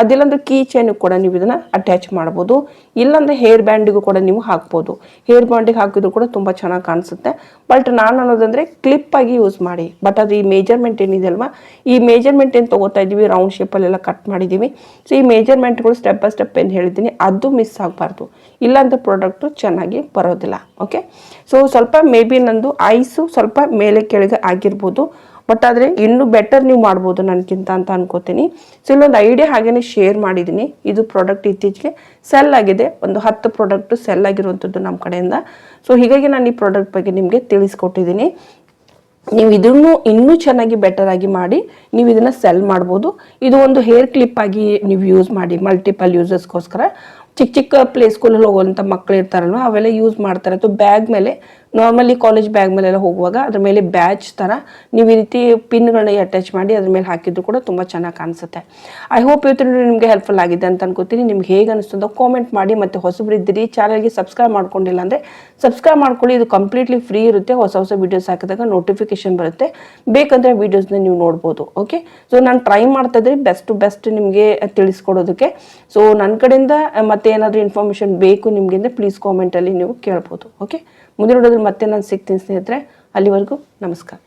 ಅದಿಲ್ಲಾಂದ್ರೆ ಕೀ ಚೈನ್ ಕೂಡ ನೀವು ಇದನ್ನು ಅಟ್ಯಾಚ್ ಮಾಡ್ಬೋದು. ಇಲ್ಲಾಂದ್ರೆ ಹೇರ್ ಬ್ಯಾಂಡಿಗೂ ಕೂಡ ನೀವು ಹಾಕ್ಬೋದು. ಹೇರ್ ಬ್ಯಾಂಡಿಗೆ ಹಾಕಿದ್ರು ಕೂಡ ತುಂಬ ಚೆನ್ನಾಗಿ ಕಾಣಿಸುತ್ತೆ. ಬಟ್ ನಾನು ಅನ್ನೋದಂದರೆ ಕ್ಲಿಪ್ಪಾಗಿ ಯೂಸ್ ಮಾಡಿ. ಬಟ್ ಅದು ಈ ಮೇಜರ್ಮೆಂಟ್ ಏನಿದೆ ಅಲ್ವಾ? ಈ ಮೇಜರ್ಮೆಂಟ್ ಏನು ತೊಗೋತಾ ಇದ್ದೀವಿ ರೌಂಡ್ ಶೇಪಲ್ಲೆಲ್ಲ ಕಟ್ ಮಾಡಿದ್ದೀವಿ ಸೊ ಈ ಮೇಜರ್ಮೆಂಟ್ಗಳು ಸ್ಟೆಪ್ ಬೈ ಸ್ಟೆಪ್ ಏನು ಹೇಳಿದ್ದೀನಿ, ಅದು ಮಿಸ್ ಆಗಬಾರ್ದು. ಇಲ್ಲಾಂದ್ರೆ ಪ್ರಾಡಕ್ಟು ಚೆನ್ನಾಗಿ ಬರೋದಿಲ್ಲ. ಓಕೆ ಸೊ ಸ್ವಲ್ಪ ಮೇ ಬಿ ನಂದು ಐಸು ಸ್ವಲ್ಪ ಮೇಲೆ ಕೆಳಗೆ ಆಗಿರ್ಬೋದು. ಬಟ್ ಆದರೆ ಇನ್ನೂ ಬೆಟರ್ ನೀವು ಮಾಡ್ಬೋದು ನನಗಿಂತ ಅಂತ ಅನ್ಕೋತೀನಿ. ಸೊ ಇಲ್ಲೊಂದು ಐಡಿಯಾ ಹಾಗೇನೆ ಶೇರ್ ಮಾಡಿದ್ದೀನಿ ಇದು ಪ್ರಾಡಕ್ಟ್ ಇತ್ತೀಚೆಗೆ ಸೆಲ್ ಆಗಿದೆ. ಒಂದು ಹತ್ತು ಪ್ರಾಡಕ್ಟು ಸೆಲ್ ಆಗಿರುವಂಥದ್ದು ನಮ್ಮ ಕಡೆಯಿಂದ. ಸೊ ಹೀಗಾಗಿ ನಾನು ಈ ಪ್ರಾಡಕ್ಟ್ ಬಗ್ಗೆ ನಿಮಗೆ ತಿಳಿಸ್ಕೊಟ್ಟಿದ್ದೀನಿ ನೀವು ಇದನ್ನು ಇನ್ನೂ ಚೆನ್ನಾಗಿ ಬೆಟರ್ ಆಗಿ ಮಾಡಿ ನೀವು ಇದನ್ನು ಸೆಲ್ ಮಾಡ್ಬೋದು. ಇದು ಒಂದು ಹೇರ್ ಕ್ಲಿಪ್ ಆಗಿ ನೀವು ಯೂಸ್ ಮಾಡಿ ಮಲ್ಟಿಪಲ್ ಯೂಸಸ್ಗೋಸ್ಕರ ಚಿಕ್ಕ ಚಿಕ್ಕ ಪ್ಲೇ ಸ್ಕೂಲಲ್ಲಿ ಹೋಗುವಂಥ ಮಕ್ಕಳು ಇರ್ತಾರಲ್ವ, ಅವೆಲ್ಲ ಯೂಸ್ ಮಾಡ್ತಾರೆ. ಅಥವಾ ಬ್ಯಾಗ್ ಮೇಲೆ ನಾರ್ಮಲಿ ಕಾಲೇಜ್ ಬ್ಯಾಗ್ ಮೇಲೆಲ್ಲ ಹೋಗುವಾಗ ಅದ್ರ ಮೇಲೆ ಬ್ಯಾಚ್ ಥರ ನೀವು ಈ ರೀತಿ ಪಿನ್ಗಳನ್ನ ಅಟ್ಯಾಚ್ ಮಾಡಿ ಅದ್ರ ಮೇಲೆ ಹಾಕಿದ್ರು ಕೂಡ ತುಂಬ ಚೆನ್ನಾಗಿ ಕಾಣಿಸುತ್ತೆ. ಐ ಹೋಪ್ ಇವತ್ತು ನಿಮಗೆ ಹೆಲ್ಪ್ಫುಲ್ ಆಗಿದೆ ಅಂತ ಅನ್ಕೋತೀನಿ. ನಿಮ್ಗೆ ಹೇಗೆ ಅನಿಸ್ತದೋ ಕಾಮೆಂಟ್ ಮಾಡಿ ಮತ್ತು ಹೊಸಬ್ರು ಇದ್ದೀರಿ ಚಾನಲ್ಗೆ ಸಬ್ಸ್ಕ್ರೈಬ್ ಮಾಡ್ಕೊಂಡಿಲ್ಲ ಅಂದರೆ ಸಬ್ಸ್ಕ್ರೈಬ್ ಮಾಡ್ಕೊಳ್ಳಿ. ಇದು ಕಂಪ್ಲೀಟ್ಲಿ ಫ್ರೀ ಇರುತ್ತೆ. ಹೊಸ ಹೊಸ ವೀಡಿಯೋಸ್ ಹಾಕಿದಾಗ ನೋಟಿಫಿಕೇಶನ್ ಬರುತ್ತೆ. ಬೇಕಂದರೆ ವೀಡಿಯೋಸ್ನ ನೀವು ನೋಡ್ಬೋದು ಓಕೆ ಸೊ ನಾನು ಟ್ರೈ ಮಾಡ್ತಾ ಬೆಸ್ಟ್ ಟು ಬೆಸ್ಟ್ ನಿಮಗೆ ತಿಳಿಸ್ಕೊಡೋದಕ್ಕೆ. ಸೊ ನನ್ನ ಕಡೆಯಿಂದ ಮತ್ತೆ ಏನಾದರೂ ಇನ್ಫಾರ್ಮೇಷನ್ ಬೇಕು ನಿಮಗೆ ಅಂದರೆ ಪ್ಲೀಸ್ ಕಾಮೆಂಟಲ್ಲಿ ನೀವು ಕೇಳ್ಬೋದು ಓಕೆ ಮುಂದೆ ನೋಡೋದ್ರೆ ಮತ್ತೆ ನಾನು ಸಿಗ್ತೀನಿ ಸ್ನೇಹಿತರೆ ಅಲ್ಲಿವರೆಗೂ ನಮಸ್ಕಾರ.